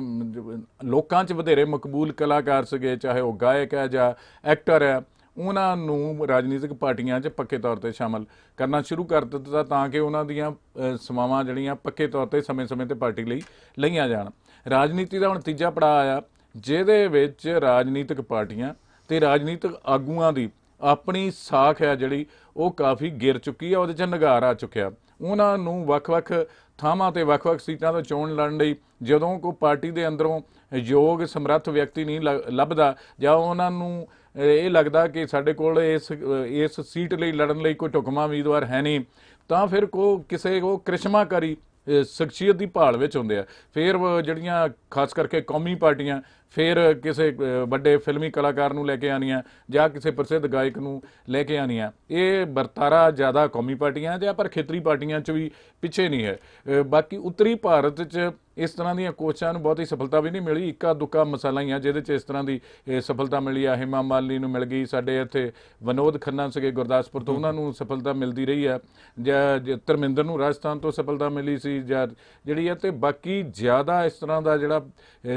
ਲੋਕਾਂ 'ਚ ਵਧੇਰੇ ਮਕਬੂਲ ਕਲਾਕਾਰ ਸੀਗੇ ਚਾਹੇ ਉਹ ਗਾਇਕ ਹੈ ਜਾਂ ਐਕਟਰ ਹੈ ਉਹਨਾਂ ਨੂੰ ਰਾਜਨੀਤਿਕ ਪਾਰਟੀਆਂ 'ਚ ਪੱਕੇ ਤੌਰ ਤੇ ਸ਼ਾਮਲ ਕਰਨਾ ਸ਼ੁਰੂ ਕਰ ਦਿੱਤਾ ਤਾਂ ਕਿ ਉਹਨਾਂ ਦੀਆਂ ਅ, ਸੇਵਾਵਾਂ ਜਿਹੜੀਆਂ ਪੱਕੇ ਤੌਰ ਤੇ ਸਮੇਂ-ਸਮੇਂ ਤੇ ਪਾਰਟੀ ਲਈ ਲਈਆਂ ਜਾਣ। ਰਾਜਨੀਤੀ ਦਾ ਹੁਣ ਤੀਜਾ ਪੜਾਅ ਆਇਆ, ਜਿਹਦੇ ਵਿੱਚ ਰਾਜਨੀਤਿਕ ਪਾਰਟੀਆਂ ਤੇ ਰਾਜਨੀਤਿਕ ਆਗੂਆਂ ਦੀ ਆਪਣੀ ਸਾਖ ਹੈ ਜਿਹੜੀ, ਉਹ ਕਾਫੀ ਗਿਰ ਚੁੱਕੀ ਹੈ ਉਹਦੇ 'ਚ ਨਿਗਾਰ ਆ ਚੁੱਕਿਆ। ਉਹਨਾਂ ਨੂੰ ਵੱਖ-ਵੱਖ ਥਾਵਾਂ ਤੇ ਵੱਖ-ਵੱਖ ਸੀਟਾਂ ਤੋਂ ਚੋਣ ਲੜਨ ਲਈ ਜਦੋਂ ਕੋਈ ਪਾਰਟੀ ਦੇ ਅੰਦਰੋਂ ਯੋਗ, ਸਮਰੱਥ ਵਿਅਕਤੀ ਨਹੀਂ ਲ- ਲੱਭਦਾ, ਜਾਂ ਉਹਨਾਂ ਨੂੰ ਇਹ ਲੱਗਦਾ ਕਿ ਸਾਡੇ ਕੋਲ ਇਸ ਇਸ ਸੀਟ ਲਈ ਲੜਨ ਲਈ ਕੋਈ ਢੁਕਵਾਂ ਉਮੀਦਵਾਰ ਹੈ ਨਹੀਂ, ਤਾਂ ਫਿਰ ਕੋ, ਕਿਸੇ ਕੋ ਕ੍ਰਿਸ਼ਮਾਕਾਰੀ ਕਰੀ ਸ਼ਖਸੀਅਤ ਦੀ ਭਾਲ ਵਿੱਚ ਹੁੰਦੇ ਆ। ਫਿਰ ਜਿਹੜੀਆਂ ਖਾਸ ਕਰਕੇ ਕੌਮੀ ਪਾਰਟੀਆਂ ਫਿਰ ਕਿਸੇ ਵੱਡੇ ਫਿਲਮੀ ਕਲਾਕਾਰ ਨੂੰ ਲੈ ਕੇ ਆਣੀਆਂ ਜਾਂ ਕਿਸੇ ਪ੍ਰਸਿੱਧ ਗਾਇਕ ਨੂੰ ਲੈ ਕੇ ਆਣੀਆਂ ਇਹ ਵਰਤਾਰਾ ਜ਼ਿਆਦਾ ਕੌਮੀ ਪਾਰਟੀਆਂ ਜਾਂ ਪਰ ਖੇਤਰੀ ਪਾਰਟੀਆਂ 'ਚ ਵੀ ਪਿੱਛੇ ਨਹੀਂ ਹੈ। ਬਾਕੀ ਉੱਤਰੀ ਭਾਰਤ 'ਚ ਇਸ ਤਰ੍ਹਾਂ ਦੀਆਂ ਕੋਸ਼ਿਸ਼ਾਂ ਨੂੰ ਬਹੁਤੀ ਸਫਲਤਾ ਵੀ ਨਹੀਂ ਮਿਲੀ। ਇੱਕਾ ਦੁੱਕਾ ਮਸਾਲਾ ਹੀ ਆ, ਜਿਹਦੇ 'ਚ ਇਸ ਤਰ੍ਹਾਂ ਦੀ ਸਫਲਤਾ ਮਿਲੀ ਆ। ਹਿਮਾ ਮਾਲਿਨੀ ਨੂੰ ਮਿਲ ਗਈ। ਸਾਡੇ ਇੱਥੇ ਵਿਨੋਦ ਖੰਨਾ ਸੀਗੇ ਗੁਰਦਾਸਪੁਰ ਤੋਂ, ਉਹਨਾਂ ਨੂੰ ਸਫਲਤਾ ਮਿਲਦੀ ਰਹੀ ਆ। ਜਾਂ ਜ- ਧਰਮਿੰਦਰ ਨੂੰ ਰਾਜਸਥਾਨ ਤੋਂ ਸਫਲਤਾ ਮਿਲੀ ਸੀ ਜਾਂ ਜਿਹੜੀ ਹੈ ਤੇ ਬਾਕੀ ਜ਼ਿਆਦਾ ਇਸ ਤਰ੍ਹਾਂ ਦਾ ਜਿਹੜਾ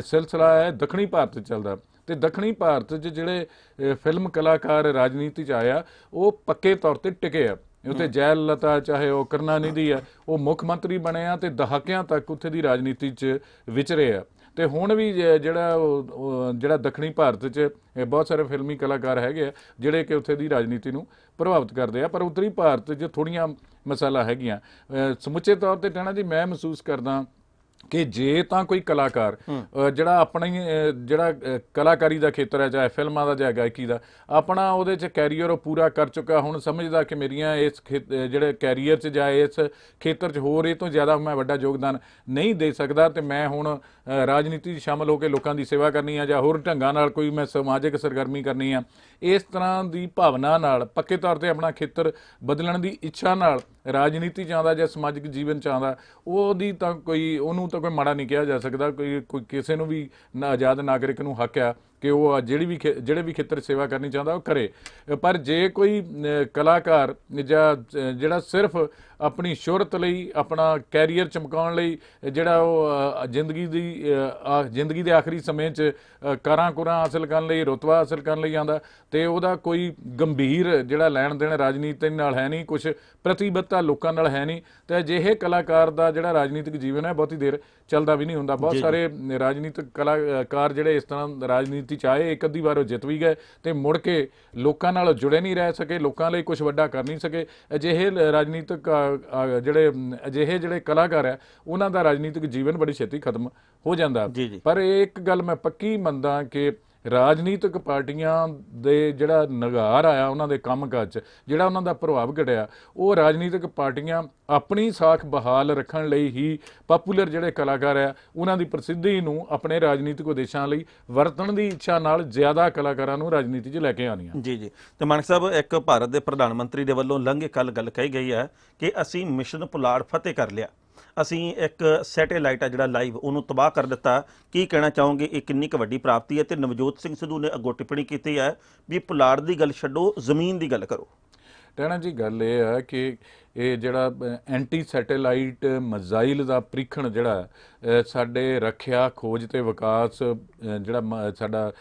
ਸਿਲਸਿਲਾ ਹੈ, ਦੱਖਣੀ ਭਾਰਤ 'ਚ ਚੱਲਦਾ। ਤੇ ਦੱਖਣੀ ਭਾਰਤ 'ਚ ਜਿਹੜੇ ਫਿਲਮ ਕਲਾਕਾਰ ਰਾਜਨੀਤੀ 'ਚ ਆਇਆ ਉਹ ਪੱਕੇ ਤੌਰ ਤੇ ਟਿਕੇ ਆ। ਉੱਥੇ ਜੈ ਲਤਾ ਚਾਹੇ ਉਹ ਕਰੁਣਾਨਿਧੀ ਆ ਉਹ ਮੁੱਖ ਮੰਤਰੀ ਬਣੇ ਆ ਤੇ ਦਹਾਕਿਆਂ ਤੱਕ ਉੱਥੇ ਦੀ ਰਾਜਨੀਤੀ 'ਚ ਵਿਚਰੇ ਆ। ਤੇ ਹੁਣ ਵੀ ਜਿਹੜਾ ਜਿਹੜਾ ਦੱਖਣੀ ਭਾਰਤ 'ਚ ਬਹੁਤ ਸਾਰੇ ਫਿਲਮੀ ਕਲਾਕਾਰ ਹੈਗੇ ਆ ਜਿਹੜੇ ਕਿ ਉੱਥੇ ਦੀ ਰਾਜਨੀਤੀ ਨੂੰ ਪ੍ਰਭਾਵਿਤ ਕਰਦੇ ਆ। ਪਰ ਉੱਤਰੀ ਭਾਰਤ 'ਚ ਥੋੜੀਆਂ ਮਸਾਲਾ ਹੈਗੀਆਂ। ਸਮੁੱਚੇ ਤੌਰ ਤੇ ਕਹਿਣਾ ਜੀ ਮੈਂ ਮਹਿਸੂਸ ਕਰਦਾ ਕਿ ਜੇ ਤਾਂ ਕੋਈ ਕਲਾਕਾਰ ਜਿਹੜਾ ਆਪਣਾ ਹੀ ਜਿਹੜਾ ਕਲਾਕਾਰੀ ਦਾ ਖੇਤਰ ਹੈ ਚਾਹੇ ਫਿਲਮਾਂ ਦਾ ਜਾਂ ਗਾਇਕੀ ਦਾ ਆਪਣਾ ਉਹਦੇ ਚ ਕੈਰੀਅਰ ਉਹ ਪੂਰਾ ਕਰ ਚੁੱਕਾ ਹੁਣ ਸਮਝਦਾ ਕਿ ਮੇਰੀਆਂ ਇਸ ਜਿਹੜੇ ਕੈਰੀਅਰ ਚ ਜਾਂ ਇਸ ਖੇਤਰ ਚ ਹੋਰ ਇਹ ਤੋਂ ਜ਼ਿਆਦਾ ਮੈਂ ਵੱਡਾ ਯੋਗਦਾਨ ਨਹੀਂ ਦੇ ਸਕਦਾ ਤੇ ਮੈਂ ਹੁਣ ਰਾਜਨੀਤੀ 'ਚ ਸ਼ਾਮਲ ਹੋ ਕੇ ਲੋਕਾਂ ਦੀ ਸੇਵਾ ਕਰਨੀ ਆ ਜਾਂ ਹੋਰ ਢੰਗਾਂ ਨਾਲ ਕੋਈ ਮੈਂ ਸਮਾਜਿਕ ਸਰਗਰਮੀ ਕਰਨੀ ਆ ਇਸ ਤਰ੍ਹਾਂ ਦੀ ਭਾਵਨਾ ਨਾਲ ਪੱਕੇ ਤੌਰ ਤੇ ਆਪਣਾ ਖੇਤਰ ਬਦਲਣ ਦੀ ਇੱਛਾ ਨਾਲ ਰਾਜਨੀਤੀ ਚ ਆਉਂਦਾ ਜਾਂ ਸਮਾਜਿਕ ਜੀਵਨ ਚ ਆਉਂਦਾ ਉਹਦੀ ਤਾਂ ਕੋਈ ਉਹਨੂੰ ਤਾਂ ਕੋਈ ਮਾੜਾ ਨਹੀਂ ਕਿਹਾ ਜਾ ਸਕਦਾ, ਕੋਈ ਕੋਈ ਕਿਸੇ ਨੂੰ ਵੀ ਨਾ ਆਜ਼ਾਦ ਨਾਗਰਿਕ ਨੂੰ ਹੱਕ ਆ। ਕਿ ਉਹ ਜਿਹੜੀ ਵੀ ਜਿਹੜੇ ਵੀ ਖੇਤਰ ਸੇਵਾ ਕਰਨੀ ਚਾਹੁੰਦਾ ਉਹ ਕਰੇ। ਪਰ ਜੇ ਕੋਈ ਕਲਾਕਾਰ ਜਾਂ ਜਿਹੜਾ ਸਿਰਫ ਆਪਣੀ ਸ਼ੋਹਰਤ ਲਈ ਆਪਣਾ ਕੈਰੀਅਰ ਚਮਕਾਉਣ ਲਈ ਜਿਹੜਾ ਉਹ ਜ਼ਿੰਦਗੀ ਦੀ ਜ਼ਿੰਦਗੀ ਦੇ ਆਖਰੀ ਸਮੇਂ 'ਚ ਕਾਰਾਂ ਕੁਰਾਂ ਹਾਸਲ ਕਰਨ ਲਈ ਰੁਤਬਾ ਹਾਸਲ ਕਰਨ ਲਈ ਆਂਦਾ ਤੇ ਉਹਦਾ ਕੋਈ ਗੰਭੀਰ ਜਿਹੜਾ ਲੈਣ ਦੇਣ ਰਾਜਨੀਤੀ ਨਾਲ ਹੈ ਨਹੀਂ ਕੁਝ ਪ੍ਰਤੀਬੱਧਤਾ ਲੋਕਾਂ ਨਾਲ ਹੈ ਨਹੀਂ ਤੇ ਅਜਿਹੇ ਕਲਾਕਾਰ ਦਾ ਜਿਹੜਾ ਰਾਜਨੀਤਿਕ ਜੀਵਨ ਹੈ ਬਹੁਤੀ ਦੇਰ ਚੱਲਦਾ ਵੀ ਨਹੀਂ ਹੁੰਦਾ। ਬਹੁਤ ਸਾਰੇ ਰਾਜਨੀਤਿਕ ਕਲਾਕਾਰ ਜਿਹੜੇ ਇਸ ਤਰ੍ਹਾਂ ਰਾਜਨੀਤੀ ਚ ਆਏ ਇੱਕ ਅੱਧੀ ਵਾਰ ਉਹ ਜਿੱਤ ਵੀ ਗਏ ਤੇ ਮੁੜ ਕੇ ਲੋਕਾਂ ਨਾਲ ਜੁੜੇ ਨਹੀਂ ਰਹਿ ਸਕੇ ਲੋਕਾਂ ਲਈ ਕੁਝ ਵੱਡਾ ਕਰ ਨਹੀਂ ਸਕੇ ਅਜਿਹੇ ਰਾਜਨੀਤਿਕ ਜਿਹੜੇ ਅਜਿਹੇ ਜਿਹੜੇ ਕਲਾਕਾਰ ਆ ਉਹਨਾਂ ਦਾ ਰਾਜਨੀਤਿਕ ਜੀਵਨ ਬੜੀ ਛੇਤੀ ਖਤਮ ਹੋ ਜਾਂਦਾ। ਪਰ ਇਹ ਇੱਕ ਗੱਲ ਮੈਂ ਪੱਕੀ ਮੰਨਦਾ ਕਿ ਰਾਜਨੀਤਿਕ ਪਾਰਟੀਆਂ ਦੇ ਜਿਹੜਾ ਨਗਾਰ ਆਇਆ ਉਹਨਾਂ ਦੇ ਕੰਮਕਾਜ 'ਚ, ਜਿਹੜਾ ਉਹਨਾਂ ਦਾ ਪ੍ਰਭਾਵ ਘਟਿਆ, ਉਹ ਰਾਜਨੀਤਿਕ ਪਾਰਟੀਆਂ ਆਪਣੀ ਸਾਖ ਬਹਾਲ ਰੱਖਣ ਲਈ ਹੀ ਪਪੂਲਰ ਜਿਹੜੇ ਕਲਾਕਾਰ ਆ, ਉਹਨਾਂ ਦੀ ਪ੍ਰਸਿੱਧੀ ਨੂੰ ਆਪਣੇ ਰਾਜਨੀਤਿਕ ਉਦੇਸ਼ਾਂ ਲਈ ਵਰਤਣ ਦੀ ਇੱਛਾ ਨਾਲ ਜ਼ਿਆਦਾ ਕਲਾਕਾਰਾਂ ਨੂੰ ਰਾਜਨੀਤੀ 'ਚ ਲੈ ਕੇ ਆਉਣੀਆਂ। ਜੀ ਜੀ। ਤੇ ਮਾਨਕ ਸਾਹਿਬ, ਇੱਕ ਭਾਰਤ ਦੇ ਪ੍ਰਧਾਨ ਮੰਤਰੀ ਦੇ ਵੱਲੋਂ ਲੰਘੇ ਕੱਲ ਗੱਲ ਕਹੀ ਗਈ ਹੈ ਕਿ ਅਸੀਂ ਮਿਸ਼ਨ ਪੁਲਾੜ ਫਤਿਹ ਕਰ ਲਿਆ। ਅਸੀਂ ਇੱਕ ਸੈਟੇਲਾਈਟ ਆ ਜਿਹੜਾ ਲਾਈਵ, ਉਹਨੂੰ ਤਬਾਹ ਕਰ ਦਿੱਤਾ। ਕੀ ਕਹਿਣਾ ਚਾਹੋਗੇ? ਇਹ ਕਿੰਨੀ ਕੁ ਵੱਡੀ ਪ੍ਰਾਪਤੀ ਹੈ ਤੇ ਨਵਜੋਤ ਸਿੰਘ ਸਿੱਧੂ ਨੇ ਅੱਗੋਂ ਟਿੱਪਣੀ ਕੀਤੀ ਹੈ ਵੀ ਪੁਲਾੜ ਦੀ ਗੱਲ ਛੱਡੋ, ਜ਼ਮੀਨ ਦੀ ਗੱਲ ਕਰੋ। ਟਹਿਣਾ ਜੀ ਗੱਲ ਇਹ ਹੈ ਕਿ ਇਹ ਜਿਹੜਾ ਐਂਟੀ ਸੈਟੇਲਾਈਟ ਮਿਜ਼ਾਈਲ ਦਾ ਪ੍ਰੀਖਣ ਜਿਹੜਾ ਸਾਡੇ ਰੱਖਿਆ ਖੋਜ ਤੇ ਵਿਕਾਸ ਜਿਹੜਾ ਸਾਡਾ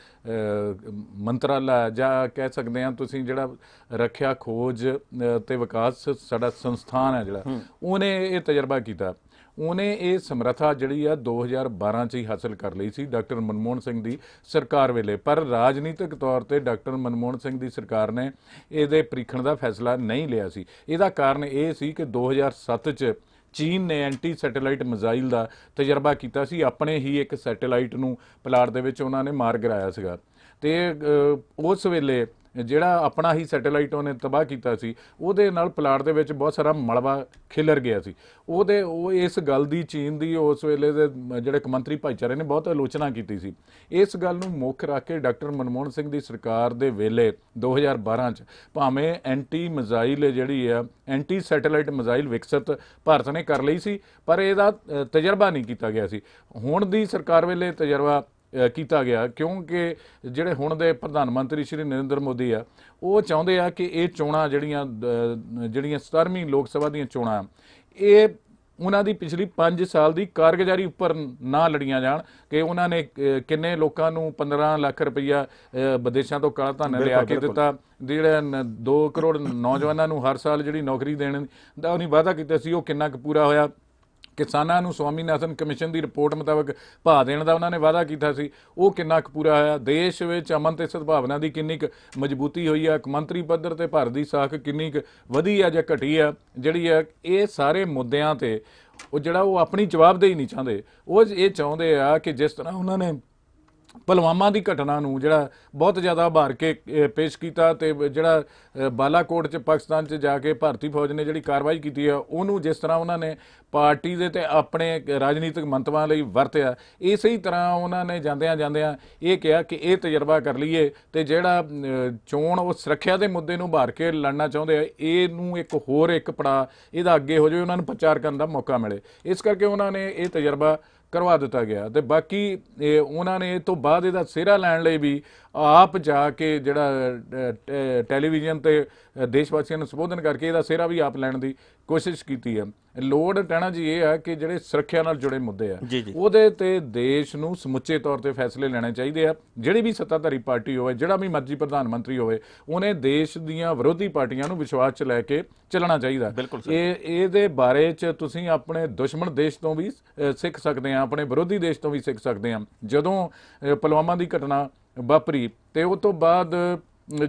ਮੰਤਰਾਲਾ ਜਾਂ ਕਹਿ ਸਕਦੇ ਆ ਤੁਸੀਂ ਜਿਹੜਾ ਰੱਖਿਆ ਖੋਜ ਤੇ ਵਿਕਾਸ ਸਾਡਾ ਸੰਸਥਾਨ ਹੈ ਜਿਹੜਾ ਉਹਨੇ ਇਹ ਤਜਰਬਾ ਕੀਤਾ। ਉਹਨੇ ਇਹ ਸਮਰੱਥਾ ਜਿਹੜੀ ਆ 2012 ਚ ਹੀ ਹਾਸਲ ਕਰ ਲਈ ਸੀ ਡਾਕਟਰ ਮਨਮੋਹਨ ਸਿੰਘ ਦੀ ਸਰਕਾਰ ਵੇਲੇ। ਪਰ ਰਾਜਨੀਤਿਕ ਤੌਰ ਤੇ ਡਾਕਟਰ ਮਨਮੋਹਨ ਸਿੰਘ ਦੀ ਸਰਕਾਰ ਨੇ ਇਹਦੇ ਪ੍ਰੀਖਣ ਦਾ ਫੈਸਲਾ ਨਹੀਂ ਲਿਆ ਸੀ। ਇਹਦਾ ਕਾਰਨ ਇਹ ਸੀ ਕਿ 2007 ਚ ਚੀਨ ਨੇ ਐਂਟੀ ਸੈਟੇਲਾਈਟ ਮਿਜ਼ਾਈਲ ਦਾ ਤਜਰਬਾ ਕੀਤਾ ਸੀ। ਆਪਣੇ ਹੀ ਇੱਕ ਸੈਟੇਲਾਈਟ ਨੂੰ ਪਲਾਟ ਦੇ ਵਿੱਚ ਉਹਨਾਂ ਨੇ ਮਾਰ ਗਿਰਾਇਆ ਸੀਗਾ। ਤੇ ਉਸ ਵੇਲੇ ਜਿਹੜਾ ਆਪਣਾ ਹੀ ਸੈਟੇਲਾਈਟ ਉਹਨੇ ਤਬਾਹ ਕੀਤਾ ਸੀ, ਉਹਦੇ ਨਾਲ ਪਲਾਟ ਦੇ ਵਿੱਚ ਬਹੁਤ ਸਾਰਾ ਮਲਬਾ ਖਿਲਰ ਗਿਆ ਸੀ। ਉਹਦੇ, ਉਹ ਇਸ ਗੱਲ ਦੀ ਚੀਨ ਦੀ ਉਸ ਵੇਲੇ ਦੇ ਜਿਹੜੇ ਕਮੰਤਰੀ ਭਾਈਚਾਰੇ ਨੇ ਬਹੁਤ ਆਲੋਚਨਾ ਕੀਤੀ ਸੀ। ਇਸ ਗੱਲ ਨੂੰ ਮੁੱਖ ਰੱਖ ਕੇ ਡਾਕਟਰ ਮਨਮੋਹਨ ਸਿੰਘ ਦੀ ਸਰਕਾਰ ਦੇ ਵੇਲੇ 2012 ਚ ਭਾਵੇਂ ਐਂਟੀ ਮਿਜ਼ਾਈਲ ਜਿਹੜੀ ਆ ਐਂਟੀ ਸੈਟੇਲਾਈਟ ਮਿਜ਼ਾਈਲ ਵਿਕਸਿਤ ਭਾਰਤ ਨੇ ਕਰ ਲਈ ਸੀ, ਪਰ ਇਹਦਾ ਤਜਰਬਾ ਨਹੀਂ ਕੀਤਾ ਗਿਆ ਸੀ। ਹੁਣ ਦੀ ਸਰਕਾਰ ਵੇਲੇ ਤਜਰਬਾ ਕੀਤਾ ਗਿਆ ਕਿਉਂਕਿ ਜਿਹੜੇ ਹੁਣ ਦੇ ਪ੍ਰਧਾਨ ਮੰਤਰੀ ਸ਼੍ਰੀ ਨਰਿੰਦਰ ਮੋਦੀ ਆ ਉਹ ਚਾਹੁੰਦੇ ਆ ਕਿ ਇਹ ਚੋਣਾਂ ਜਿਹੜੀਆਂ ਜਿਹੜੀਆਂ 17ਵੀਂ ਲੋਕ ਸਭਾ ਦੀਆਂ ਚੋਣਾਂ ਇਹ ਉਹਨਾਂ ਦੀ ਪਿਛਲੀ 5 ਸਾਲ ਦੀ ਕਾਰਗੁਜ਼ਾਰੀ ਉੱਪਰ ਨਾ ਲੜੀਆਂ ਜਾਣ ਕਿ ਉਹਨਾਂ ਨੇ ਕਿੰਨੇ ਲੋਕਾਂ ਨੂੰ 15 ਲੱਖ ਰੁਪਈਆ ਵਿਦੇਸ਼ਾਂ ਤੋਂ ਕਾਲਾ ਧਨ ਲਿਆ ਕੇ ਦਿੱਤਾ ਜਿਹੜਾ 2 ਕਰੋੜ ਨੌਜਵਾਨਾਂ ਨੂੰ ਹਰ ਸਾਲ ਜਿਹੜੀ ਨੌਕਰੀ ਦੇਣ ਦਾ ਉਹਨੇ ਵਾਅਦਾ ਕੀਤਾ ਸੀ ਉਹ ਕਿੰਨਾ ਕੁ ਪੂਰਾ ਹੋਇਆ ਕਿਸਾਨਾਂ ਨੂੰ ਸਵਾਮੀਨਾਥਨ ਕਮਿਸ਼ਨ ਦੀ ਰਿਪੋਰਟ ਮੁਤਾਬਕ ਭਾਅ ਦੇਣ ਦਾ ਉਹਨਾਂ ਨੇ ਵਾਅਦਾ ਕੀਤਾ ਸੀ। ਉਹ ਕਿੰਨਾ ਕੁ ਪੂਰਾ ਹੋਇਆ? ਦੇਸ਼ ਵਿੱਚ ਅਮਨ ਤੇ ਸਦਭਾਵਨਾ ਦੀ ਕਿੰਨੀ ਕੁ ਮਜ਼ਬੂਤੀ ਹੋਈ ਆ? ਮੰਤਰੀ ਪੱਧਰ ਤੇ ਭਾਰਤ ਦੀ ਸਾਖ ਕਿੰਨੀ ਕੁ ਵਧੀ ਆ ਜਾਂ ਘਟੀ ਆ? ਜਿਹੜੀ ਆ, ਇਹ ਸਾਰੇ ਮੁੱਦਿਆਂ ਤੇ ਉਹ ਜਿਹੜਾ ਉਹ ਆਪਣੀ ਜਵਾਬਦੇਹੀ ਨਹੀਂ ਚਾਹੁੰਦੇ। ਉਹ ਇਹ ਚਾਹੁੰਦੇ ਆ ਕਿ ਜਿਸ ਤਰ੍ਹਾਂ ਉਹਨਾਂ ਨੇ ਪੁਲਵਾਮਾ ਦੀ ਘਟਨਾ ਨੂੰ ਜਿਹੜਾ ਬਹੁਤ ਜ਼ਿਆਦਾ ਭਾਰ ਕੇ ਪੇਸ਼ ਕੀਤਾ ਤੇ ਜਿਹੜਾ ਬਾਲਾਕੋਟ ਚ, ਪਾਕਿਸਤਾਨ ਚ ਜਾ ਕੇ ਭਾਰਤੀ ਫੌਜ ਨੇ ਜਿਹੜੀ ਕਾਰਵਾਈ ਕੀਤੀ ਆ ਉਹਨੂੰ ਜਿਸ ਤਰ੍ਹਾਂ ਉਹਨਾਂ ਨੇ ਪਾਰਟੀ ਦੇ ਤੇ ਆਪਣੇ ਰਾਜਨੀਤਿਕ ਮੰਤਵਾਂ ਲਈ ਵਰਤਿਆ, ਇਸੇ ਹੀ ਤਰ੍ਹਾਂ ਉਹਨਾਂ ਨੇ ਜਾਂਦਿਆਂ ਜਾਂਦਿਆਂ ਇਹ ਕਿਹਾ ਕਿ ਇਹ ਤਜਰਬਾ ਕਰ ਲਈਏ ਤੇ ਜਿਹੜਾ ਚੋਣ ਉਹ ਸੁਰੱਖਿਆ ਦੇ ਮੁੱਦੇ ਨੂੰ ਭਾਰ ਕੇ ਲੜਨਾ ਚਾਹੁੰਦੇ ਆ, ਇਹਨੂੰ ਇੱਕ ਹੋਰ ਇੱਕ ਪੜਾ ਇਹਦਾ ਅੱਗੇ ਹੋ ਜਾਵੇ ਉਹਨਾਂ ਨੂੰ ਪ੍ਰਚਾਰ ਕਰਨ ਦਾ ਮੌਕਾ ਮਿਲੇ। ਇਸ ਕਰਕੇ ਉਹਨਾਂ ਨੇ ਇਹ ਤਜਰਬਾ ਕਰਵਾ ਦਿੱਤਾ ਗਿਆ ਤੇ ਬਾਕੀ ਉਹਨਾਂ ਨੇ ਇਹ ਤੋਂ ਬਾਅਦ ਇਹਦਾ ਸਿਹਰਾ ਲੈਣ ਲਈ ਵੀ ਆਪ ਜਾ ਕੇ ਜਿਹੜਾ ਟੈਲੀਵਿਜ਼ਨ ਤੇ ਦੇਸ਼ ਵਾਸੀਆਂ ਨੂੰ ਸੰਬੋਧਨ ਕਰਕੇ ਇਹਦਾ ਸਿਹਰਾ ਵੀ ਆਪ ਲੈਣ ਦੀ ਕੋਸ਼ਿਸ਼ ਕੀਤੀ ਹੈ। ਲੋੜ ਟਹਿਣਾ ਜੀ ਇਹ ਹੈ ਕਿ ਜਿਹੜੇ ਸੁਰੱਖਿਆ ਨਾਲ ਜੁੜੇ ਮੁੱਦੇ ਆ। ਉਹਦੇ ਤੇ ਦੇਸ਼ ਨੂੰ ਸਮੁੱਚੇ ਤੌਰ ਤੇ ਫੈਸਲੇ ਲੈਣੇ ਚਾਹੀਦੇ ਆ। ਜਿਹੜੀ ਵੀ ਸੱਤਾਧਾਰੀ ਪਾਰਟੀ ਹੋਵੇ ਜਿਹੜਾ ਵੀ ਮਰਜ਼ੀ ਪ੍ਰਧਾਨ ਮੰਤਰੀ ਹੋਵੇ ਉਹਨੇ ਦੇਸ਼ ਦੀਆਂ ਵਿਰੋਧੀ ਪਾਰਟੀਆਂ ਨੂੰ ਵਿਸ਼ਵਾਸ 'ਚ ਲੈ ਕੇ ਚੱਲਣਾ ਚਾਹੀਦਾ। ਇਹ ਇਹਦੇ ਬਾਰੇ 'ਚ ਤੁਸੀਂ ਆਪਣੇ ਦੁਸ਼ਮਣ ਦੇਸ਼ ਤੋਂ ਵੀ ਸਿੱਖ ਸਕਦੇ ਆ ਆਪਣੇ ਵਿਰੋਧੀ ਦੇਸ਼ ਤੋਂ ਵੀ ਸਿੱਖ ਸਕਦੇ ਆ। ਜਦੋਂ ਪੁਲਵਾਮਾ ਦੀ ਘਟਨਾ ਵਾਪਰੀ ਤੇ ਉਹ ਤੋਂ ਬਾਅਦ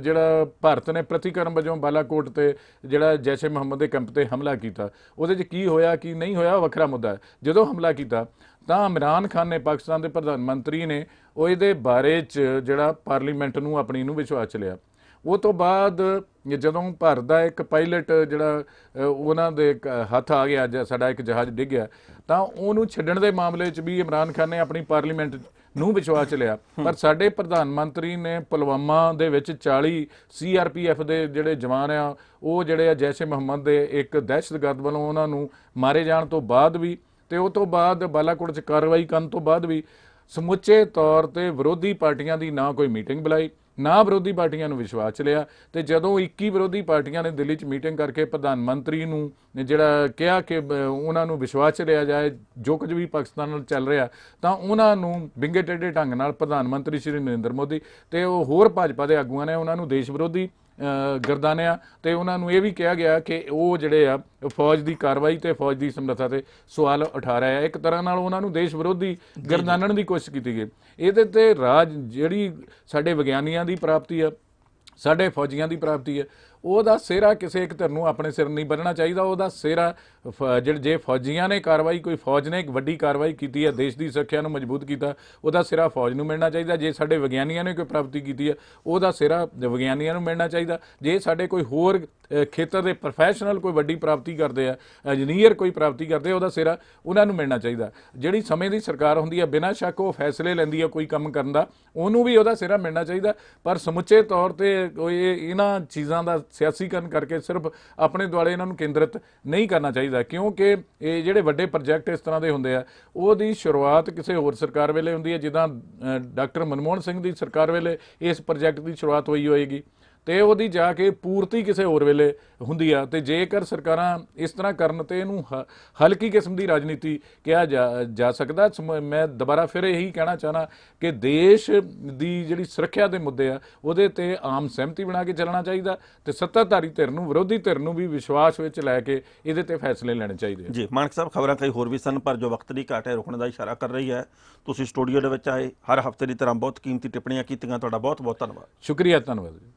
ਜਿਹੜਾ ਭਾਰਤ ਨੇ ਪ੍ਰਤੀਕਰਮ ਵਜੋਂ ਬਾਲਾਕੋਟ ਤੇ ਜਿਹੜਾ ਜੈਸ਼ੇ ਮੁਹੰਮਦ ਦੇ ਕੈਂਪ ਤੇ ਹਮਲਾ ਕੀਤਾ, ਉਹਦੇ 'ਚ ਕੀ ਹੋਇਆ, ਕੀ ਨਹੀਂ ਹੋਇਆ ਵੱਖਰਾ ਮੁੱਦਾ ਹੈ। ਜਦੋਂ ਹਮਲਾ ਕੀਤਾ, ਤਾਂ ਇਮਰਾਨ ਖਾਨ ਨੇ ਪਾਕਿਸਤਾਨ ਦੇ ਪ੍ਰਧਾਨ ਮੰਤਰੀ ਨੇ ਉਹ ਇਹਦੇ ਬਾਰੇ 'ਚ ਜਿਹੜਾ ਪਾਰਲੀਮੈਂਟ ਨੂੰ ਆਪਣੀ ਨੂੰ ਵਿਸ਼ਵਾਸ 'ਚ ਲਿਆ ਉਹ ਤੋਂ ਬਾਅਦ, ਜਦੋਂ ਭਾਰਤ ਦਾ ਇੱਕ ਪਾਇਲਟ ਜਿਹੜਾ ਉਹਨਾਂ ਦੇ ਇੱਕ ਹੱਥ ਆ ਗਿਆ, ਜਾਂ ਸਾਡਾ ਇੱਕ ਜਹਾਜ਼ ਡਿੱਗ ਗਿਆ, ਤਾਂ ਉਹਨੂੰ ਛੱਡਣ ਦੇ ਮਾਮਲੇ 'ਚ ਵੀ ਇਮਰਾਨ ਖਾਨ ਨੇ ਆਪਣੀ ਪਾਰਲੀਮੈਂਟ ਨੂੰ ਵਿਸ਼ਵਾਸ 'ਚ ਲਿਆ। ਪਰ ਸਾਡੇ ਪ੍ਰਧਾਨ ਮੰਤਰੀ ਨੇ ਪੁਲਵਾਮਾ ਦੇ ਵਿੱਚ 40 ਸੀਆਰਪੀਐਫ ਦੇ ਜਿਹੜੇ ਜਵਾਨ ਆ ਉਹ ਜਿਹੜੇ ਆ ਜੈਸ਼ੇ ਮੁਹੰਮਦ ਦੇ ਇੱਕ ਦਹਿਸ਼ਤਗਰਦ ਵੱਲੋਂ ਉਹਨਾਂ ਨੂੰ ਮਾਰੇ ਜਾਣ ਤੋਂ ਬਾਅਦ ਵੀ ਤੇ ਉਹ ਤੋਂ ਬਾਅਦ ਬਾਲਾਕੋਟ 'ਚ ਕਾਰਵਾਈ ਕਰਨ ਤੋਂ ਬਾਅਦ ਵੀ ਸਮੁੱਚੇ ਤੌਰ ਤੇ ਵਿਰੋਧੀ ਪਾਰਟੀਆਂ ਦੀ ਨਾ ਕੋਈ ਮੀਟਿੰਗ ਬੁਲਾਈ। ਨਾ ਵਿਰੋਧੀ ਪਾਰਟੀਆਂ ਨੂੰ ਵਿਸ਼ਵਾਸ 'ਚ ਲਿਆ ਤੇ ਜਦੋਂ 21 ਵਿਰੋਧੀ ਪਾਰਟੀਆਂ ਨੇ ਦਿੱਲੀ 'ਚ ਮੀਟਿੰਗ ਕਰਕੇ ਪ੍ਰਧਾਨ ਮੰਤਰੀ ਨੂੰ ਜਿਹੜਾ ਕਿਹਾ ਕਿ ਉਹਨਾਂ ਨੂੰ ਵਿਸ਼ਵਾਸ 'ਚ ਲਿਆ ਜਾਏ, ਜੋ ਕੁਝ ਵੀ ਪਾਕਿਸਤਾਨ ਨਾਲ ਚੱਲ ਰਿਹਾ, ਤਾਂ ਉਹਨਾਂ ਨੂੰ ਵਿੰਗੇ ਟੇਢੇ ਢੰਗ ਨਾਲ ਪ੍ਰਧਾਨ ਮੰਤਰੀ ਸ਼੍ਰੀ ਨਰਿੰਦਰ ਮੋਦੀ ਤੇ ਉਹ ਹੋਰ ਭਾਜਪਾ ਦੇ ਆਗੂਆਂ ਨੇ ਉਹਨਾਂ ਨੂੰ ਦੇਸ਼ ਵਿਰੋਧੀ ਗਰਦਾਨਿਆ ਤੇ ਉਹਨਾਂ ਨੂੰ ਇਹ ਵੀ ਕਿਹਾ ਗਿਆ ਕਿ ਉਹ ਜਿਹੜੇ ਆ ਫੌਜ ਦੀ ਕਾਰਵਾਈ ਤੇ ਫੌਜ ਦੀ ਸਮਰੱਥਾ ਤੇ ਸਵਾਲ ਉਠਾ ਰਿਹਾ ਹੈ ਇੱਕ ਤਰ੍ਹਾਂ ਨਾਲ ਉਹਨਾਂ ਨੂੰ ਦੇਸ਼ ਵਿਰੋਧੀ ਗਰਦਾਨਣ ਦੀ ਕੋਸ਼ਿਸ਼ ਕੀਤੀ ਗਈ। ਇਹਦੇ ਤੇ ਰਾਜ ਜਿਹੜੀ ਸਾਡੇ ਵਿਗਿਆਨੀਆਂ ਦੀ ਪ੍ਰਾਪਤੀ ਆ ਸਾਡੇ ਫੌਜੀਆਂ ਦੀ ਪ੍ਰਾਪਤੀ ਹੈ ਉਹਦਾ ਸਿਹਰਾ ਕਿਸੇ ਇੱਕ ਧਿਰ ਨੂੰ ਆਪਣੇ ਸਿਰ ਨਹੀਂ ਬੰਨਣਾ ਚਾਹੀਦਾ, ਉਹਦਾ ਸਿਹਰਾ ਫ- ਜਿਹੜੇ ਜੇ ਫੌਜੀਆਂ ਨੇ ਕਾਰਵਾਈ, ਕੋਈ ਫੌਜ ਨੇ ਇੱਕ ਵੱਡੀ ਕਾਰਵਾਈ ਕੀਤੀ ਹੈ, ਦੇਸ਼ ਦੀ ਸੁਰੱਖਿਆ ਨੂੰ ਮਜ਼ਬੂਤ ਕੀਤਾ, ਉਹਦਾ ਸਿਹਰਾ ਫੌਜ ਨੂੰ ਮਿਲਣਾ ਚਾਹੀਦਾ, ਜੇ ਸਾਡੇ ਵਿਗਿਆਨੀਆਂ ਨੇ ਕੋਈ ਪ੍ਰਾਪਤੀ ਕੀਤੀ ਹੈ, ਉਹਦਾ ਸਿਹਰਾ ਵਿਗਿਆਨੀਆਂ ਨੂੰ ਮਿਲਣਾ ਚਾਹੀਦਾ, ਜੇ ਸਾਡੇ ਕੋਈ ਹੋਰ ਖੇਤਰ ਦੇ ਪ੍ਰੋਫੈਸ਼ਨਲ ਕੋਈ ਵੱਡੀ ਪ੍ਰਾਪਤੀ ਕਰਦੇ ਆ ਇੰਜੀਨੀਅਰ ਕੋਈ ਪ੍ਰਾਪਤੀ ਕਰਦੇ ਆ, ਉਹਦਾ ਸਿਹਰਾ ਉਹਨਾਂ ਨੂੰ ਮਿਲਣਾ ਚਾਹੀਦਾ। ਜਿਹੜੀ ਸਮੇਂ ਦੀ ਸਰਕਾਰ ਹੁੰਦੀ ਹੈ, ਬਿਨਾਂ ਸ਼ੱਕ ਉਹ ਫੈਸਲੇ ਲੈਂਦੀ ਹੈ ਕੋਈ ਕੰਮ ਕਰਨ ਦਾ, ਉਹਨੂੰ ਵੀ ਉਹਦਾ ਸਿਹਰਾ ਮਿਲਣਾ ਚਾਹੀਦਾ, ਪਰ ਸਮੁੱਚੇ ਤੌਰ ਤੇ ਕੋਈ ਇਹ- ਇਹਨਾਂ ਚੀਜ਼ਾਂ ਦਾ ਸਿਆਸੀਕਰਨ ਕਰਕੇ ਸਿਰਫ ਆਪਣੇ ਦੁਆਲੇ ਇਹਨਾਂ ਨੂੰ ਕੇਂਦਰਿਤ ਨਹੀਂ ਕਰਨਾ ਚਾਹੀਦਾ, ਕਿਉਂਕਿ ਇਹ ਜਿਹੜੇ ਵੱਡੇ ਪ੍ਰੋਜੈਕਟ ਇਸ ਤਰ੍ਹਾਂ ਦੇ ਹੁੰਦੇ ਆ, ਉਹਦੀ ਸ਼ੁਰੂਆਤ ਕਿਸੇ ਹੋਰ ਸਰਕਾਰ ਵੇਲੇ ਹੁੰਦੀ ਹੈ, ਜਿੱਦਾਂ ਡਾਕਟਰ ਮਨਮੋਹਨ ਸਿੰਘ ਦੀ ਸਰਕਾਰ ਵੇਲੇ ਇਸ ਪ੍ਰੋਜੈਕਟ ਦੀ ਸ਼ੁਰੂਆਤ ਹੋਈ ਹੋਏਗੀ। ਤੇ ਉਹਦੀ ਜਾ ਕੇ ਪੂਰਤੀ ਕਿਸੇ ਹੋਰ ਵੇਲੇ ਹੁੰਦੀ ਆ। ਤੇ ਜੇਕਰ ਸਰਕਾਰਾਂ ਇਸ ਤਰ੍ਹਾਂ ਕਰਨ ਤੇ ਇਹਨੂੰ ਹਲਕੀ ਕਿਸਮ ਦੀ ਰਾਜਨੀਤੀ ਕਿਹਾ ਜਾ ਸਕਦਾ ਮੈਂ ਦੁਬਾਰਾ ਫਿਰ ਇਹੀ ਕਹਿਣਾ ਚਾਹਨਾ ਕਿ ਦੇਸ਼ ਦੀ ਜਿਹੜੀ ਸੁਰੱਖਿਆ ਦੇ ਮੁੱਦੇ ਆ ਉਹਦੇ ਤੇ ਆਮ ਸਹਿਮਤੀ ਬਣਾ ਕੇ ਚੱਲਣਾ ਚਾਹੀਦਾ ਤੇ ਸੱਤਾਧਾਰੀ ਧਿਰ ਨੂੰ ਵਿਰੋਧੀ ਧਿਰ ਨੂੰ ਵੀ ਵਿਸ਼ਵਾਸ ਵਿੱਚ ਲੈ ਕੇ ਇਹਦੇ ਤੇ ਫੈਸਲੇ ਲੈਣੇ ਚਾਹੀਦੇ ਜੀ ਮਾਨਕ ਸਾਹਿਬ ਖਬਰਾਂ ਕਈ ਹੋਰ ਵੀ ਸਨ ਪਰ ਜੋ ਵਕਤ ਦੀ ਘਾਟ ਹੈ ਰੁਕਣ ਦਾ ਇਸ਼ਾਰਾ ਕਰ ਰਹੀ ਹੈ। ਤੁਸੀਂ ਸਟੂਡੀਓ ਦੇ ਵਿੱਚ ਆਏ ਹਰ ਹਫ਼ਤੇ ਦੀ ਤਰ੍ਹਾਂ ਬਹੁਤ ਕੀਮਤੀ ਟਿੱਪਣੀਆਂ ਕੀਤੀਆਂ ਤੁਹਾਡਾ ਬਹੁਤ ਬਹੁਤ ਧੰਨਵਾਦ। ਸ਼ੁਕਰੀਆ ਧੰਨਵਾਦ ਜੀ।